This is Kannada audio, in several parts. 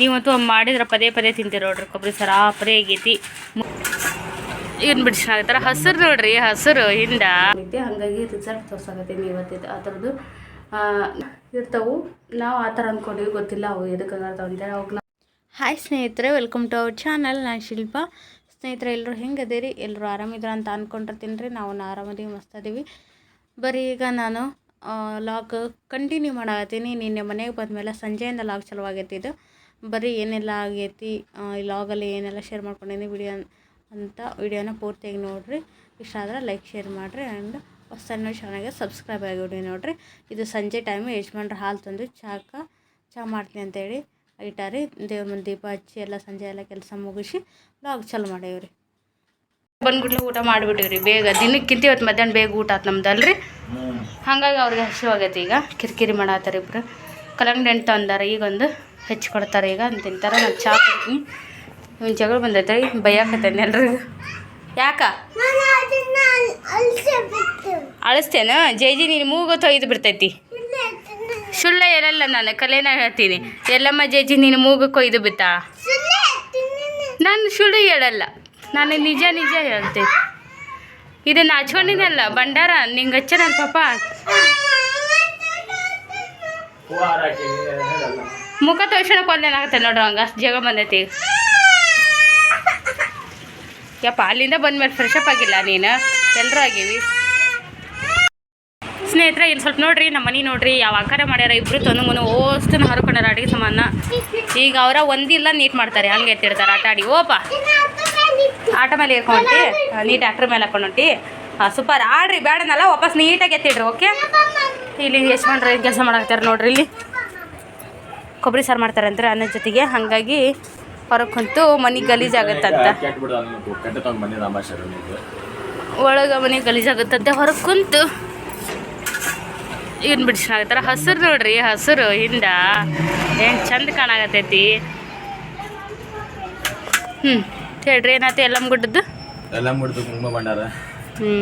ನೀವಂತೂ ಮಾಡಿದ್ರೆ ಪದೇ ಪದೇ ತಿಂತೀರಿ ನೋಡ್ರಿ ಕೊಬ್ಬರಿ ಸರ. ಪದೇ ಆಗೈತಿ. ಇವ್ನ ಬಿಡಿಸ್ನಾಗತ್ತಾರ ಹಸಿರು ನೋಡ್ರಿ ಹಸಿರು ಹಿಂದ. ಐತಿ ಹಂಗಾಗಿ ರಿಸಲ್ಟ್ ತೋರ್ಸಾಕತ್ತೀನಿ ಇವತ್ತಿದ್ದು ಆ ಥರದ್ದು. ಇರ್ತಾವು. ನಾವು ಆ ಥರ ಅಂದ್ಕೊಂಡಿವಿ ಗೊತ್ತಿಲ್ಲ ಅವು ಎದಕ್ಕೆ ಹಂಗಾರ್ತಾವ ಅಂತೇಳಿ ಅವಾಗ ಹಾಯ್ ಸ್ನೇಹಿತರೆ ವೆಲ್ಕಮ್ ಟು ಅವರ್ ಚಾನಲ್ ನಾನು ಶಿಲ್ಪ. ಸ್ನೇಹಿತರೆ ಎಲ್ಲರೂ ಹೆಂಗದೀರಿ ಎಲ್ಲರೂ ಆರಾಮಿದ್ರು ಅಂತ ಅಂದ್ಕೊಂಡಿರ್ತೀನಿ ರೀ. ನಾವು ಆರಾಮದೀವಿ ಮಸ್ತ್ ಅದೀವಿ. ಬರೀ ಈಗ ನಾನು ಲಾಗ್ ಕಂಟಿನ್ಯೂ ಮಾಡತ್ತೀನಿ ನಿನ್ನೆ ಮನೆಗೆ ಬಂದಮೇಲೆ ಸಂಜೆಯಿಂದ ಲಾಗ್ ಆಗೈತಿ ಇದು. ಬರೀ ಏನೆಲ್ಲ ಆಗೈತಿ ಲಾಗಲ್ಲಿ ಏನೆಲ್ಲ ಶೇರ್ ಮಾಡ್ಕೊಂಡಿದ್ದೀನಿ ವಿಡಿಯೋ ಅಂತ ವಿಡಿಯೋನ ಪೂರ್ತಿಯಾಗಿ ನೋಡಿರಿ. ಇಷ್ಟ ಆದ್ರೆ ಲೈಕ್ ಶೇರ್ ಮಾಡಿರಿ ಆ್ಯಂಡ್ ಹೊಸ ಚಾನಲ್ಗೆ ಸಬ್ಸ್ಕ್ರೈಬ್ ಆಗಿಬಿಡಿ ನೋಡಿರಿ. ಇದು ಸಂಜೆ ಟೈಮು ಯಜಮಾನ್ರ ಹಾಲು ತಂದು ಚಾಕ ಚಾ ಮಾಡ್ತೀನಿ ಅಂತೇಳಿ ಇಟ್ಟಾರಿ. ದೇವ್ರ ಮುಂದೆ ದೀಪ ಹಚ್ಚಿ ಎಲ್ಲ ಸಂಜೆ ಎಲ್ಲ ಕೆಲಸ ಮುಗಿಸಿ ಲಾಗ್ ಚಲೋ ಮಾಡೇವ್ರಿ. ಬಂದ್ಬಿಟ್ಲೆ ಊಟ ಮಾಡಿಬಿಟ್ಟಿವ್ರಿ. ಬೇಗ ದಿನಕ್ಕಿಂತ ಇವತ್ತು ಮಧ್ಯಾಹ್ನ ಬೇಗ ಊಟ ಆತು ನಮ್ದು ಅಲ್ರಿ. ಹಾಗಾಗಿ ಅವ್ರಿಗೆ ಹಸಿವಾಗೈತಿ ಈಗ. ಕಿರಿಕಿರಿ ಮಾಡತ್ತಾರ ಇಬ್ರು ಕಲಂಗಡಿ ಹಣ್ಣು ತಂದಾರ ಈಗ ಒಂದು ಕೊಡ್ತಾರೆ ಈಗ ಅಂತ ತಿಂತಾರೆ, ನಾನು ಚಾ ಕುಡ್ತೀನಿ. ಇವ್ನು ಜಗಳ ಬಂದೈತೆ ಬೈಯಾಕತ್ತೇನೆ ಎಲ್ರಿಗೂ. ಯಾಕ? ಅಳಿಸ್ತೇನೆ? ಜೈಜಿ ನೀನು ಮೂಗು ತೊಯ್ದು ಬಿಡ್ತೈತಿ. ಸುಳ್ಳ ಹೇಳಲ್ಲ ನಾನು, ಕಲೇನ ಹೇಳ್ತೀನಿ. ಎಲ್ಲಮ್ಮ ಜೈಜಿ ನೀನು ಮೂಗು ಕೊಯ್ದು ಬಿತ್ತಾ? ನಾನು ಸುಳ್ಳು ಹೇಳಲ್ಲ, ನಾನು ನಿಜ ನಿಜ ಹೇಳ್ತೀನಿ. ಇದನ್ನ ಹಚ್ಕೊಂಡಿದ್ದಲ್ಲ ಭಂಡಾರ, ನಿಂಗೆ ಹಚ್ಚ ನನ್ನ ಪಾಪ ಮುಖ ತೋರ್ಸೋಣಕ್ಕೆ ಒಂದೇನಾಗುತ್ತೆ ನೋಡ್ರಿ ಹಂಗ. ಜಗ ಬಂದೈತಿ. ಯಪ್ಪ, ಅಲ್ಲಿಂದ ಬಂದ್ಮೇಲೆ ಫ್ರೆಶ್ ಅಪ್ ಆಗಿಲ್ಲ ನೀನು. ಎಲ್ಲರೂ ಆಗೀವಿ. ಸ್ನೇಹಿತರ, ಇಲ್ಲಿ ಸ್ವಲ್ಪ ನೋಡ್ರಿ, ನಮ್ಮ ಮನೆ ನೋಡ್ರಿ, ಯಾವ ಆಕಾರ ಮಾಡ್ಯಾರ, ಇಬ್ರು ತಂದು ಮುನು ಓಸ್ತನ ಹರ್ಕೊಂಡಾರ ಅಡಿಗೆ ಸಾಮಾನ. ಈಗ ಅವರ ಒಂದಿಲ್ಲ ನೀಟ್ ಮಾಡ್ತಾರೆ, ಹಂಗೆ ಎತ್ತಿಡ್ತಾರೆ. ಆಟ ಆಡಿ, ಓಪ. ಆಟ ಮೇಲೆ ಇರ್ಕೊಂಡಿ ನೀಟ್ ಟ್ಯಾಕ್ಟ್ರ್ ಮೇಲೆ ಹಾಕೊಂಡಿ ಹಾಂ ಸೂಪರ್ ಆಡ್ರಿ ಬೇಡನಲ್ಲ ವಾಪಸ್ ನೀಟಾಗಿ ಎತ್ತಿಡ್ರಿ ಓಕೆ ಇಲ್ಲಿ ಎಷ್ಟು ಮಾಡ್ರಿ, ಕೆಲಸ ಮಾಡಾಕ್ತಾರೆ ನೋಡ್ರಿ ಇಲ್ಲಿ. ಕೊಬ್ಬರಿ ಸಾರು ಮಾಡ್ತಾರೆ ಅಂದ್ರೆ ಅನ್ನದ ಜೊತೆಗೆ. ಹಾಗಾಗಿ ಹೊರಗೆ ಕುಂತು ಮನೆ ಗಲೀಜಾಗತ್ತಂತ ಒಳಗೆ ಮನೆ ಗಲೀಜಾಗತ್ತಂತೆ ಹೊರಗೆ ಕುಂತು ಇವ್ನ ಬಿಡಿಸ್ನಾಗತ್ತಾರ ಹಸಿರು ನೋಡ್ರಿ ಹಸಿರು ಹಿಂದ ಏನು ಚಂದ ಕಾಣಾಗತೈತಿ ಹ್ಞೂ ಹೇಳ್ರಿ ಏನಾಯ್ತು? ಎಲ್ಲಮ್ಮ ಗುಡ್ಡದ್ದು? ಎಲ್ಲಮ್ಮ ಗುಡ್ಡದ್ದು ಕುಂಕುಮ ಭಂಡಾರ. ಹ್ಞೂ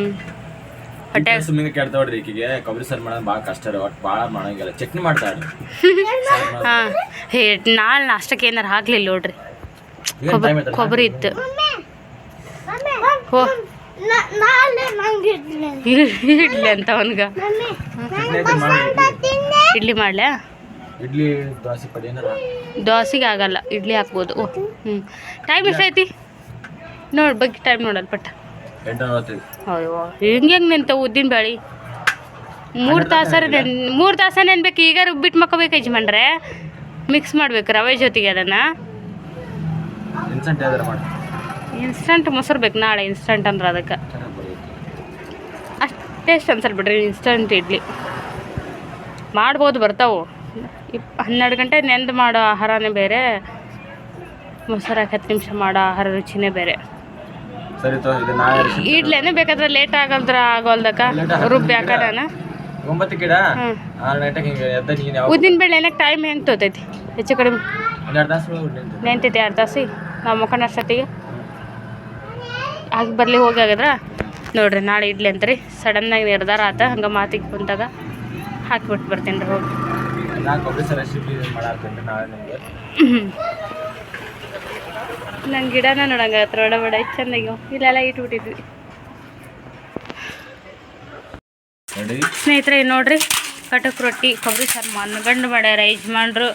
ಹೊಟ್ಟೆ ಸುಮ್ಮನೆ ಕೇಳ್ತಾ ನೋಡ್ರಿ ಈಕಿಗೆ ಕೊಬ್ಬರಿ ಸಾರು ಮಾಡೋದು ಭಾಳ ಕಷ್ಟ ರೀ ಒಟ್ಟು ಭಾಳ ಮಾಡಂಗಿಲ್ಲ ಚಟ್ನಿ ಮಾಡ್ತಾಳೆ ಹಾಂ ಹೇ ನಾಳೆ ನಾಷ್ಟಕ್ಕೆ ಏನಾರು ಹಾಕ್ಲಿಲ್ಲ ನೋಡ್ರಿ. ಕೊಬ್ಬರಿ ಕೊಬ್ಬರಿ ಇತ್ತು. ಹೋ. ಇಡ್ಲಿ ಅಂತ ಅವನ್ಗ. ಇಡ್ಲಿ ಮಾಡ್ಲಾ? ಇಡ್ಲಿ ದೋಸೆ ಪಡಿ ದೋಸೆಗೆ ಆಗಲ್ಲ ಇಡ್ಲಿ ಹಾಕ್ಬೋದು. ಓ ಹ್ಞೂ ಟೈಮ್ ಎಷ್ಟೈತಿ ನೋಡಿ ಬಗ್ಗೆ ಟೈಮ್ ನೋಡಲ್ಲ ಪಟ್ಟ. ಅಯ್ಯೋ ಹಿಂಗೆ ಹೆಂಗೆ ನಿಂತ ಉದ್ದಿನ ಬೇಳೆ ಮೂರು ತಾಸರ ನೆನ್ ಮೂರು ತಾಸ ನೆನ್ಬೇಕು ಈಗ ರುಬ್ಬಿಟ್ಟು ಮಕ್ಕೋಬೇಕು ಯಜಮಾನ್ರೆ. ಮಿಕ್ಸ್ ಮಾಡ್ಬೇಕು ರವೆ ಜೊತೆಗೆ ಅದನ್ನು. ಇನ್ಸ್ಟಂಟ್ ಮೊಸರು ಬೇಕು ನಾಳೆ ಇನ್ಸ್ಟಂಟ್ ಅಂದ್ರೆ ಅದಕ್ಕೆ. ಅಷ್ಟು ಟೇಸ್ಟ್ ಅನ್ಸಲ್ ಬಿಡ್ರಿ ಇನ್ಸ್ಟಂಟ್ ಇಡ್ಲಿ. ಮಾಡ್ಬೋದು ಬರ್ತಾವು. ಇಪ್ ಹನ್ನೆರಡು ಗಂಟೆ ನೆಂದು ಮಾಡೋ ಆಹಾರನೇ ಬೇರೆ. ಮೊಸರು ಹತ್ತು ನಿಮಿಷ ಮಾಡೋ ಆಹಾರ ರುಚಿನೇ ಬೇರೆ. ಸರಿ ತೋ ಇದು ನಾಳೆ ರೆಸಿಪಿ ಬೇಕಾದ್ರೆ ಲೇಟ್ ಆಗಲ್ದ್ರ ಆಗೋಲ್ದಕ್ಕ? ರುಬ್ಬಿ ಹಾಕೋಣ ಒಂಬತ್ತು ಗಿಡ ಹ್ಮ್. ಆರು ಗಂಟೆಗೆ ಹಿಂಗೆ ಎದ್ದ ನೀನು ಯಾವ ಉದ್ದಿನ ಬೇಳೆ ಏನಕ್ಕೆ ಟೈಮ್ ಹೆಂಗೆ ತೋತೈತಿ? ಹೆಚ್ಚು ಕಡಿಮೆ. ತಾಸು ನೆಂತೈತಿ ಎರಡು ತಾಸಿ ನಾವು ಮುಖಂಡ ಅಷ್ಟೊತ್ತಿಗೆ ಆಗಿ ಬರಲಿ ಹೋಗಿ ಆಗಿದ್ರ ನೋಡ್ರಿ ನಾಳೆ ಇಡ್ಲಿ ಅಂತ್ರಿ. ಸಡನ್ನಾಗಿ ನಿರ್ಧಾರ ಆತ. ಹಂಗೆ ಮಾತಿಗೆ ಕುಂತಾಗ ಹಾಕಿಬಿಟ್ಟು ಬರ್ತೀನಿ ರೀ ಹೋಗಿ. ನಾ ಕೊಬ್ಬರಿ ಸಾರು ರೆಸಿಪಿ ಮಾಡಾಕ್ತೀನಿ ನಾಳೆ ನಿಮ್ಗೆ. ನಂಗೆ ಗಿಡನ ನೋಡಂಗ ಹತ್ರ ಒಡ ಬಡ ಎಷ್ಟು ಚಂದಾಗಿ ಇಲ್ಲೆಲ್ಲ ಇಟ್ಬಿಟ್ಟಿದ್ವಿ ಸ್ನೇಹಿತರೆ ನೋಡ್ರಿ ಕಟಕ್ ರೊಟ್ಟಿ ಕೊಬ್ಬರಿ ಸಾರು ಮನ್ಗಂಡು ಮಾಡ್ಯಾರ ಯಜಮಾನ್ರು.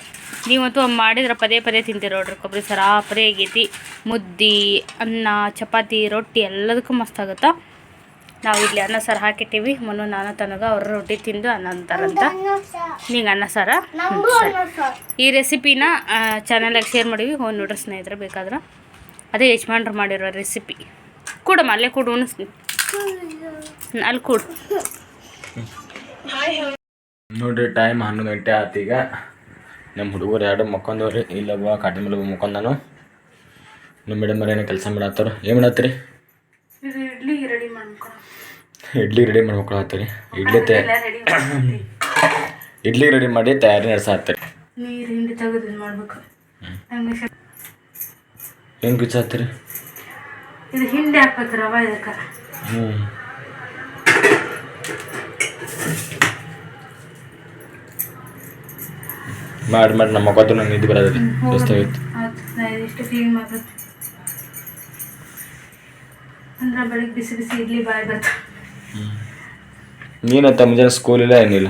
ನೀವಂತೂ ಮಾಡಿದ್ರೆ ಪದೇ ಪದೇ ತಿಂತೀರಿ ನೋಡ್ರಿ ಕೊಬ್ಬರಿ ಸಾರು ಆ ಪರಿ ಆಗೈತಿ. ಮುದ್ದಿ ಅನ್ನ ಚಪಾತಿ ರೊಟ್ಟಿ ಎಲ್ಲದಕ್ಕೂ ಮಸ್ತ್ ಆಗುತ್ತಾ. ನಾವು ಇಲ್ಲಿ ಅನ್ನ ಸಾರು ಹಾಕಿಟ್ಟಿವಿ. ಮನು ನಾನು ತನಗ ಅವ್ರ ರೊಟ್ಟಿ ತಿಂದು ಅನ್ನ ಅಂತಾರಂತ. ನಿಂಗೆ ಅನ್ನ ಸಾರ? ಈ ರೆಸಿಪಿನ ಚಾನಲಾಗಿ ಶೇರ್ ಮಾಡೀವಿ. ಹೋಗಿ ನೋಡ್ರಿ ಸ್ನೇಹಿತರೆ ಬೇಕಾದ್ರೆ. ಅದೇ ಯಜಮಾನ್ರು ಮಾಡಿರೋ ರೆಸಿಪಿ ಕೂಡಮ್ಮ ಅಲ್ಲೇ ಕೂಡು ಉಣಿಸ್ತೀನಿ ಅಲ್ಲಿ ಕೂಡು. ನೋಡ್ರಿ ಟೈಮ್ ಹನ್ನೊಂದು ಗಂಟೆ ಆಯ್ತು ಈಗ. ನಮ್ಮ ಹುಡುಗರು ಎರಡು ಮಕ್ಕೊಂದವ್ರಿ ಇಲ್ಲೊಬ್ಬ ಕಾಟಿ ಮೇಲೆ ಒಬ್ಬ ಮಕ್ಕೊಂದಾನು ನಮ್ಮ ಮೇಡಮ್ ಏನೋ ಕೆಲಸ ಮಾಡತ್ತಾರ ಏನು ಮಾಡತ್ತೀರಿ? ಇಡ್ಲಿ ರೆಡಿ ಮಾಡ್ಕೊ ಇಡ್ಲಿ ರೆಡಿ ಮಾಡ್ಕೊಳತ್ತೀರಿ. ಇಡ್ಲಿ ತಯ ಇಡ್ಲಿ ರೆಡಿ ಮಾಡಿ ತಯಾರಿ ನಡೆಸಾತ್ತೀರಿ. ನೀರು ಹಿಂಡಿ ತೆಗೆದು ಮಾಡ್ಬೇಕು. ಹಂಗೆ ಬಿಚ್ಚಾತ್ತೀರಿ ಇದು ಹಿಂಡಿ ಹಾಕ್ಬೇಕು ರವ ಇದಕ್ಕೆ. ಹ್ಞೂ ಮಾಡಿ ಮಾಡಿ ನಮ್ಮ ಮಕ್ಕಳು ನಂಗೆ ನಿದ್ದೆ ಬರೋದ್ರಿ ಇಷ್ಟು ಕ್ಲೀನ್ ಮಾಡ್ಬೇಕು. ಅಂದ್ರೆ ಬೆಳಿಗ್ಗೆ ಬಿಸಿ ಬಿಸಿ ಇಡ್ಲಿ ಬಾಯ್ ಬರ್ತಾ. ತಮ್ಮ ಮುಂಜಾನೆ ಸ್ಕೂಲ್ ಇಲ್ಲ ಏನಿಲ್ಲ?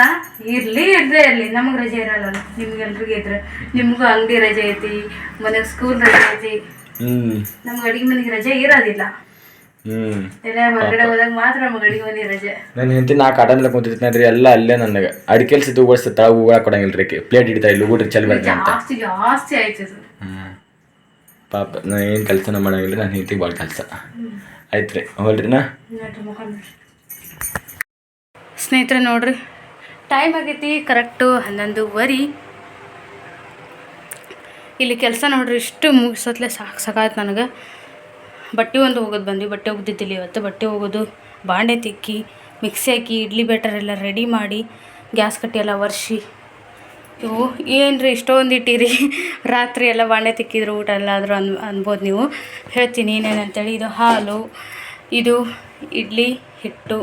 ಹಂಗಲ್ಲ ಇರ್ಲಿ ಇರದೇ ಇರ್ಲಿ. ನಮಗೆ ರಜೆ ಇರಲ್ಲ. ನಿಮ್ಗೆಲ್ರಿಗೂ ಇದ್ರೆ. ನಿಮಗೂ ಅಂಗಡಿ ರಜೆ ಐತಿ ಮನೆಗೆ ಸ್ಕೂಲ್ ರಜೆ ಐತಿ. ನಮ್ಗೆ ಅಡಿಗೆ ಮನೆಗೆ ರಜೆ ಇರೋದಿಲ್ಲ. ಹ್ಞೂ ಎಲ್ಲ ಹೊರಗಡೆ ಹೋದಾಗ ಮಾತ್ರ ನಮಗೆ ಅಡಿಗೆ ಮನೆ ರಜೆ. ನನ್ನ ಹೆಂಡತಿ ನಾಲ್ಕು ಆಟ ಮೇಲೆ ಕುಂತಿರ್ತೀನಿ ಎಲ್ಲ ಅಲ್ಲೇ ನನಗೆ. ಅಡಿಕೆಲ್ ಸಿದ್ದು ಓಡಿಸ್ತಾ ತಳ ಕೊಡಂಗಿಲ್ಲ ರೀ ಪ್ಲೇಟ್ ಹಿಡಿತಾ ಇಲ್ಲ ಊಟ ಚಲ್ ಬರ್ತೀನಿ ಅಂತ. ಜಾಸ್ತಿ ಆಯ್ತು ಪಾಪ ನಾನು ಏನು ಕೆಲಸನ ಮಾಡಂಗಿಲ್ಲ. ನನ್ನ ಹೆಂಡತಿಗೆ ಭಾಳ ಕೆಲಸ. ಆಯ್ತು ರೀ ಹೋಲ್ರಿನಾ ಸ್ನೇಹಿತರೆ ನೋಡ್ರಿ ಟೈಮ್ ಆಗೈತಿ, ಕರೆಕ್ಟು ಹನ್ನೊಂದುವರೆ ಇಲ್ಲಿ ಕೆಲಸ ನೋಡ್ರಿ, ಇಷ್ಟು ಮುಗಿಸತ್ಲೆ ಸಾಕು ಸಾಕಾಯ್ತು ನನಗೆ. ಬಟ್ಟೆ ಒಂದು ಹೋಗೋದು ಬಂದ್ವಿ, ಬಟ್ಟೆ ಒಗ್ದಿದ್ದಿಲ್ಲ ಇವತ್ತು. ಬಟ್ಟೆ ಹೋಗೋದು, ಬಾಂಡೆ ತಿಕ್ಕಿ, ಮಿಕ್ಸಿ ಹಾಕಿ, ಇಡ್ಲಿ ಎಲ್ಲ ರೆಡಿ ಮಾಡಿ, ಗ್ಯಾಸ್ ಕಟ್ಟಿ ಎಲ್ಲ ಒರೆಸಿ. ಇವು ಏನ್ರಿ ಇಷ್ಟೊಂದು ಇಟ್ಟಿರಿ? ರಾತ್ರಿ ಎಲ್ಲ ಬಾಂಡೆ ತಿಕ್ಕಿದ್ರು, ಊಟ ಎಲ್ಲ ಆದರೂ ಅನ್, ಅನ್ಬೋದು ನೀವು. ಹೇಳ್ತೀನಿ ಏನೇನು ಅಂತೇಳಿ ಇದು ಹಾಲು, ಇದು ಇಡ್ಲಿ ಹಿಟ್ಟು,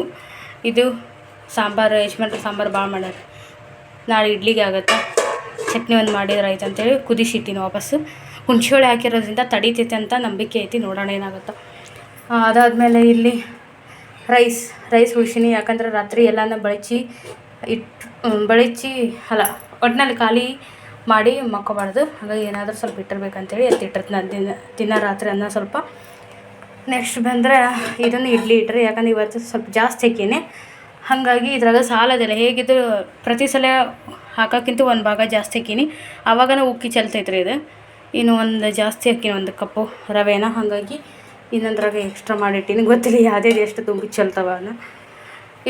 ಇದು ಸಾಂಬಾರು, ಯಜಮಾನ್ರು ಸಾಂಬಾರು ಭಾಳ ಮಾಡ್ಯಾರ. ನಾಳೆ ಇಡ್ಲಿಗೆ ಆಗತ್ತೆ. ಚಟ್ನಿ ಒಂದು ಮಾಡಿದ್ರೆ ಆಯ್ತು ಅಂತೇಳಿ ಕುದಿಸಿಟ್ಟಿನಿ ವಾಪಸ್ಸು. ಹುಣ್ಸೆಹುಳಿ ಹಾಕಿರೋದ್ರಿಂದ ತಡೀತೈತೆ ಅಂತ ನಂಬಿಕೆ ಐತಿ, ನೋಡೋಣ ಏನಾಗುತ್ತೆ. ಅದಾದಮೇಲೆ ಇಲ್ಲಿ ರೈಸ್ ರೈಸ್ ಉಳಿಸಿನಿ ಯಾಕಂದ್ರೆ ರಾತ್ರಿ ಎಲ್ಲನ ಬಳಚಿ ಇಟ್ಟು ಬಳಚಿ ಅಲ್ಲ ಒಟ್ಟಿನಲ್ಲಿ ಖಾಲಿ ಮಾಡಿ ಮಕ್ಕೋಬಾರ್ದು. ಹಾಗಾಗಿ ಏನಾದರೂ ಸ್ವಲ್ಪ ಇಟ್ಟಿರ್ಬೇಕಂತೇಳಿ ಎತ್ತಿಟ್ಟಿರ್ತೀನಿ. ನಾನು ದಿನ ದಿನ ರಾತ್ರಿ ಅನ್ನ ಸ್ವಲ್ಪ. ನೆಕ್ಸ್ಟ್ ಬಂದರೆ ಇದನ್ನು ಇಡ್ಲಿ ಇಟ್ರಿ. ಯಾಕಂದ್ರೆ ಇವತ್ತು ಸ್ವಲ್ಪ ಜಾಸ್ತಿ ಹಾಕೀನಿ ಹಾಗಾಗಿ ಇದ್ರಾಗ ಸಾಲದಿಲ್ಲ ಹೇಗಿದ್ದು ಪ್ರತಿ ಸಲ ಹಾಕೋಕ್ಕಿಂತ ಒಂದು ಭಾಗ ಜಾಸ್ತಿ ಹಾಕೀನಿ. ಆವಾಗನ ಉಕ್ಕಿ ಚೆಲ್ತೈತ್ರಿ ಇದು. ಇನ್ನು ಒಂದು ಜಾಸ್ತಿ ಹಾಕೀನಿ, ಒಂದು ಕಪ್ಪು ರವೆನ. ಹಾಗಾಗಿ ಇನ್ನೊಂದ್ರಾಗ ಎಕ್ಸ್ಟ್ರಾ ಮಾಡಿಟ್ಟಿನಿ. ಗೊತ್ತಿಲ್ಲ, ಯಾವುದೇ ಎಷ್ಟು ತುಂಬಿ ಚೆಲ್ತವ ಅನ್ನೋ.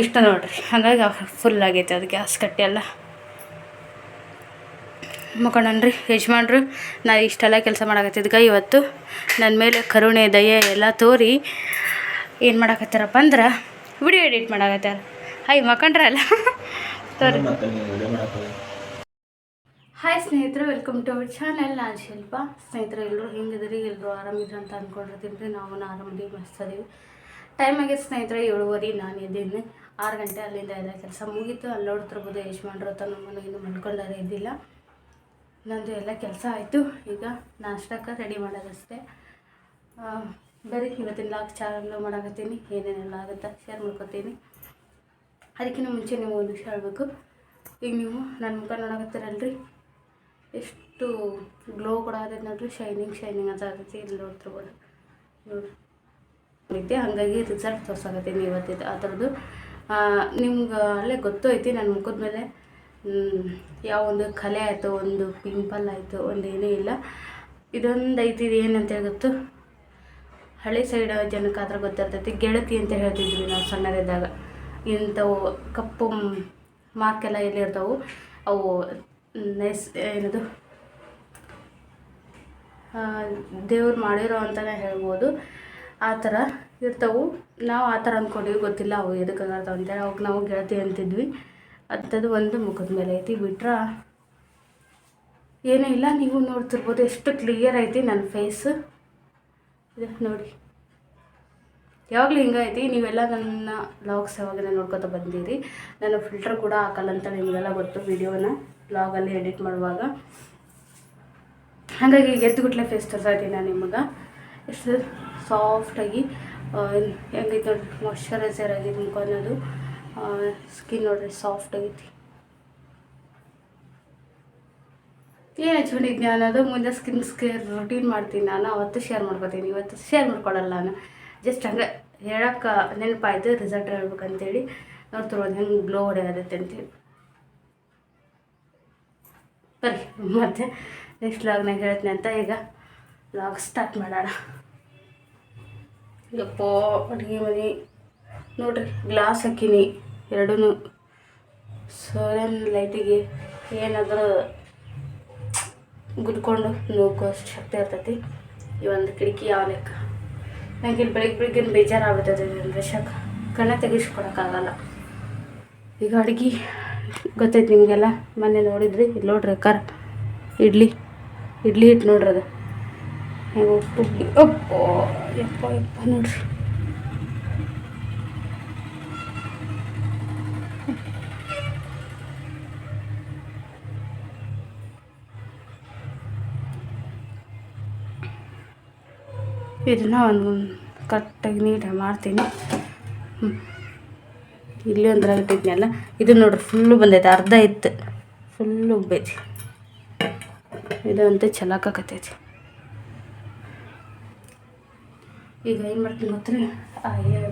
ಇಷ್ಟು ನೋಡ್ರಿ. ಹಾಗಾಗಿ ಫುಲ್ ಆಗೈತೆ ಅದು ಗ್ಯಾಸ್ ಕಟ್ಟಿ ಎಲ್ಲ. ಮುಖಂಡನ್ರಿ ಯಜಮಾನ್ರು, ನಾ ಇಷ್ಟೆಲ್ಲ ಕೆಲಸ ಮಾಡಕತ್ತಿದ್ಗ ಇವತ್ತು ನನ್ನ ಮೇಲೆ ಕರುಣೆ, ದಯೆ ಎಲ್ಲ ತೋರಿ ಏನು ಮಾಡಕತ್ತಾರಪ್ಪ ಅಂದ್ರೆ ವಿಡಿಯೋ ಎಡಿಟ್ ಮಾಡಕತ್ತಾರ. ಹಾಯ್ ಮಕ್ಕಂಡ್ರಲ್ಲ ತೋರಿ. ಹಾಯ್ ಸ್ನೇಹಿತರೆ, ವೆಲ್ಕಮ್ ಟು ಅವರ್ ಚಾನಲ್. ನಾನು ಶಿಲ್ಪ. ಸ್ನೇಹಿತರೆ ಎಲ್ಲರೂ ಹೆಂಗಿದ್ರಿ ಎಲ್ಲರೂ ಆರಾಮಿದ್ರು ಅಂತ ಅಂದ್ಕೊಂಡಿರ್ತೀನಿ ರೀ ನಾವು ಆರಾಮದಿ ಮಸ್ತ್ ಅದೀವಿ ಟೈಮ್ ಆಗಿದೆ ಸ್ನೇಹಿತರೆ, ಏಳುವರೆ, ನಾನು ಇದ್ದೀನಿ. ಆರು ಗಂಟೆ ಅಲ್ಲಿಂದ ಎಲ್ಲ ಕೆಲಸ ಮುಗೀತು. ಅಲ್ಲಿ ನೋಡ್ತಿರ್ಬೋದು ಯಜಮಾನ್ರು ಅಂತ ನಮ್ಮನ್ನು ಇನ್ನು ಮಲ್ಕೊಂಡಾರೆ, ಇದ್ದಿಲ್ಲ. ನಂದು ಎಲ್ಲ ಕೆಲಸ ಆಯಿತು. ಈಗ ನಾಷ್ಟಕ್ಕೆ ರೆಡಿ ಮಾಡೋದಷ್ಟೇ. ಬರೀ ಇವತ್ತಿನ ಲಾಕ್ ಚಾನಲ್ ಮಾಡಕತ್ತೀನಿ. ಏನೇನೆಲ್ಲ ಆಗುತ್ತೆ ಶೇರ್ ಮಾಡ್ಕೊತೀನಿ. ಅದಕ್ಕಿಂತ ಮುಂಚೆ ನೀವು ಒಂದು ವಿಷಯ ಹೇಳಬೇಕು. ಈಗ ನೀವು ನನ್ನ ಮುಖ ನೋಡಕತ್ತೀರಲ್ರಿ? ಎಷ್ಟು ಗ್ಲೋ ಕೊಡಾಕತ್ತೈತೆ ನೋಡ್ರಿ ಶೈನಿಂಗ್ ಶೈನಿಂಗ್ ಅಂತ ಆಗುತ್ತೆ ಇಲ್ಲಿ ನೋಡ್ತಿರ್ಬೋದು ಐತಿ, ಹಾಗಾಗಿ ರಿಸಲ್ಟ್ ತೋರ್ಸಾಕತ್ತೀನಿ ಇವತ್ತಿದ್ದು ಆ ಥರದ್ದು. ನಿಮ್ಗೆ ಅಲ್ಲೇ ಗೊತ್ತು ಐತಿ ನನ್ನ ಮುಖದ ಮೇಲೆ. ಯಾವ ಒಂದು ಕಲೆ ಆಯಿತು, ಒಂದು ಪಿಂಪಲ್ ಆಯಿತು, ಒಂದು ಏನೂ ಇಲ್ಲ. ಇದೊಂದು ಐತಿ, ಇದು ಏನಂತೇಳಿ ಗೊತ್ತು ಹಳೆ ಸೈಡ್ ಜನಕ್ಕಾದ್ರೆ ಗೊತ್ತಿರ್ತೈತಿ. ಗೆಳತಿ ಅಂತ ಹೇಳ್ತಿದ್ವಿ ನಾವು ಸಣ್ಣರಿದ್ದಾಗ. ಇಂಥವು ಕಪ್ಪು ಮಾರ್ಕೆಲ್ಲ ಎಲ್ಲಿ ಎಲ್ಲಿರ್ತಾವೆ ಅವು ನೈಸ್ ಏನದು? ದೇವ್ರು ಮಾಡಿರೋ ಅಂತಲೇ ಹೇಳ್ಬೋದು. ಆ ಥರ ಇರ್ತವು. ನಾವು ಆ ಥರ ಅಂದ್ಕೊಂಡಿವಿ ಗೊತ್ತಿಲ್ಲ ಅವು ಎದಕ್ಕೆ ಅಂತೇಳಿ ಅವಾಗ ನಾವು ಗೆಳತಿ ಅಂತಿದ್ವಿ. ಅಂಥದ್ದು ಒಂದು ಮುಖದ ಮೇಲೆ ಐತಿ. ಬಿಟ್ರೆ, ಏನೂ ಇಲ್ಲ. ನೀವು ನೋಡ್ತಿರ್ಬೋದು. ಎಷ್ಟು ಕ್ಲಿಯರ್ ಐತಿ ನನ್ನ ಫೇಸ್ ಇದು ನೋಡಿ. ಯಾವಾಗಲೂ ಹಿಂಗೈತಿ ನೀವೆಲ್ಲ ನನ್ನ ಲಾಗ್ಸ್ ಯಾವಾಗೆಲ್ಲ ನೋಡ್ಕೊತ ಬಂದಿರಿ. ನಾನು ಫಿಲ್ಟರ್ ಕೂಡ ಹಾಕಲ್ಲ ಅಂತ ನಿಮಗೆಲ್ಲ ಗೊತ್ತು ವೀಡಿಯೋನ ಬ್ಲಾಗಲ್ಲಿ ಎಡಿಟ್ ಮಾಡುವಾಗ. ಹಾಗಾಗಿ ಎದ್ದುಗುಟ್ಲೆ ಫೇಸ್ ತೋರಿಸ್ತೀನಿ ನಾನು ನಿಮಗೆ. ಎಷ್ಟು ಸಾಫ್ಟಾಗಿ ಹೆಂಗೈತೆ ನೋಡ್ರಿ ಮಾಯಶ್ಚರೈಸರ್ ಆಗಿ ನಿಮ್ಗೆ ಅನ್ನೋದು ಸ್ಕಿನ್ ನೋಡ್ರಿ ಸಾಫ್ಟ್ ಆಗೈತಿ. ಏನು ಹಚ್ಕೊಂಡಿದ್ದೆ ಅನ್ನೋದು ಮುಂದೆ ಸ್ಕಿನ್ ಸ್ಕೇರ್ ರುಟೀನ್ ಮಾಡ್ತೀನಿ ನಾನು, ಅವತ್ತು ಶೇರ್ ಮಾಡ್ಕೊತೀನಿ, ಇವತ್ತು ಶೇರ್ ಮಾಡ್ಕೊಡಲ್ಲ ನಾನು. ಜಸ್ಟ್ ಹಂಗೆ ಹೇಳಕ್ಕೆ ನೆನಪಾಯ್ತು ರಿಸಲ್ಟ್ ಹೇಳ್ಬೇಕಂತೇಳಿ. ನೋಡ್ತಿರೋದು ಹೆಂಗೆ ಗ್ಲೋ ಹೊಡೆಯೋದೈತೆ ಅಂತೇಳಿ. ಬರ್ರಿ, ಮತ್ತೆ ನೆಕ್ಸ್ಟ್ ಲಾಗ್ನಾಗ ಹೇಳ್ತೀನಿ ಅಂತ ಈಗ ಲಾಗ್ ಸ್ಟಾರ್ಟ್ ಮಾಡೋಣ. ಯಪ್ಪೋ, ಅಡುಗೆ ಮನೆ. ನೋಡ್ರಿ ಗ್ಲಾಸ್ ಹಾಕೀನಿ ಎರಡೂ ಸೋಲನ್ ಲೈಟಿಗೆ ಏನಾದರೂ ಗುದ್ಕೊಂಡು ನೋಡ್ಕೋ ಶಕ್ತಿ ಇರ್ತೈತಿ. ಈ ಒಂದು ಕಿಟಕಿ ಯಾವ ಲೆಕ್ಕ? ನನಗೆ ಬೆಳಿಗ್ಗೆ ಬೆಳಿಗ್ಗೆ ಬೇಜಾರಾಗುತ್ತದೆ ಅಂದರೆ ಶಕ್ ಕಣ್ಣ ತೆಗಿಸ್ಕೊಳಕ್ಕಾಗಲ್ಲ. ಈಗ ಅಡುಗೆ, ಗೊತ್ತೈತೆ ನಿಮಗೆಲ್ಲ? ಮೊನ್ನೆ ನೋಡಿದ್ರಿ, ಇಲ್ಲಿ ನೋಡ್ರಿ ಕರ್ ಇಡ್ಲಿ ಇಡ್ಲಿ ಹಿಟ್ಟು ನೋಡ್ರಿ ಅದು. ಹೆಂಗೆ ಉಪ್ಪು ಅಪ್ಪೋ ಯಪ್ಪ ಯಪ್ಪ ನೋಡ್ರಿ. ಇದನ್ನು ಒಂದು ಕರೆಕ್ಟಾಗಿ ನೀಟಾಗಿ ಮಾಡ್ತೀನಿ. ಇಲ್ಲಿ ಒಂದ್ರಾಗ ಇಟ್ಟಿದ್ನಲ್ಲ ಇದು ನೋಡ್ರಿ ಫುಲ್ಲು ಬಂದೈತೆ, ಅರ್ಧ ಇತ್ತು ಫುಲ್ಲು ಉಬ್ಬೈತಿ. ಇದಂತೂ ಚಲಾಕತ್ತೈತಿ ಈಗ ಏನು ಮಾಡ್ತೀನಿ ಗೊತ್ತ್ರಿ?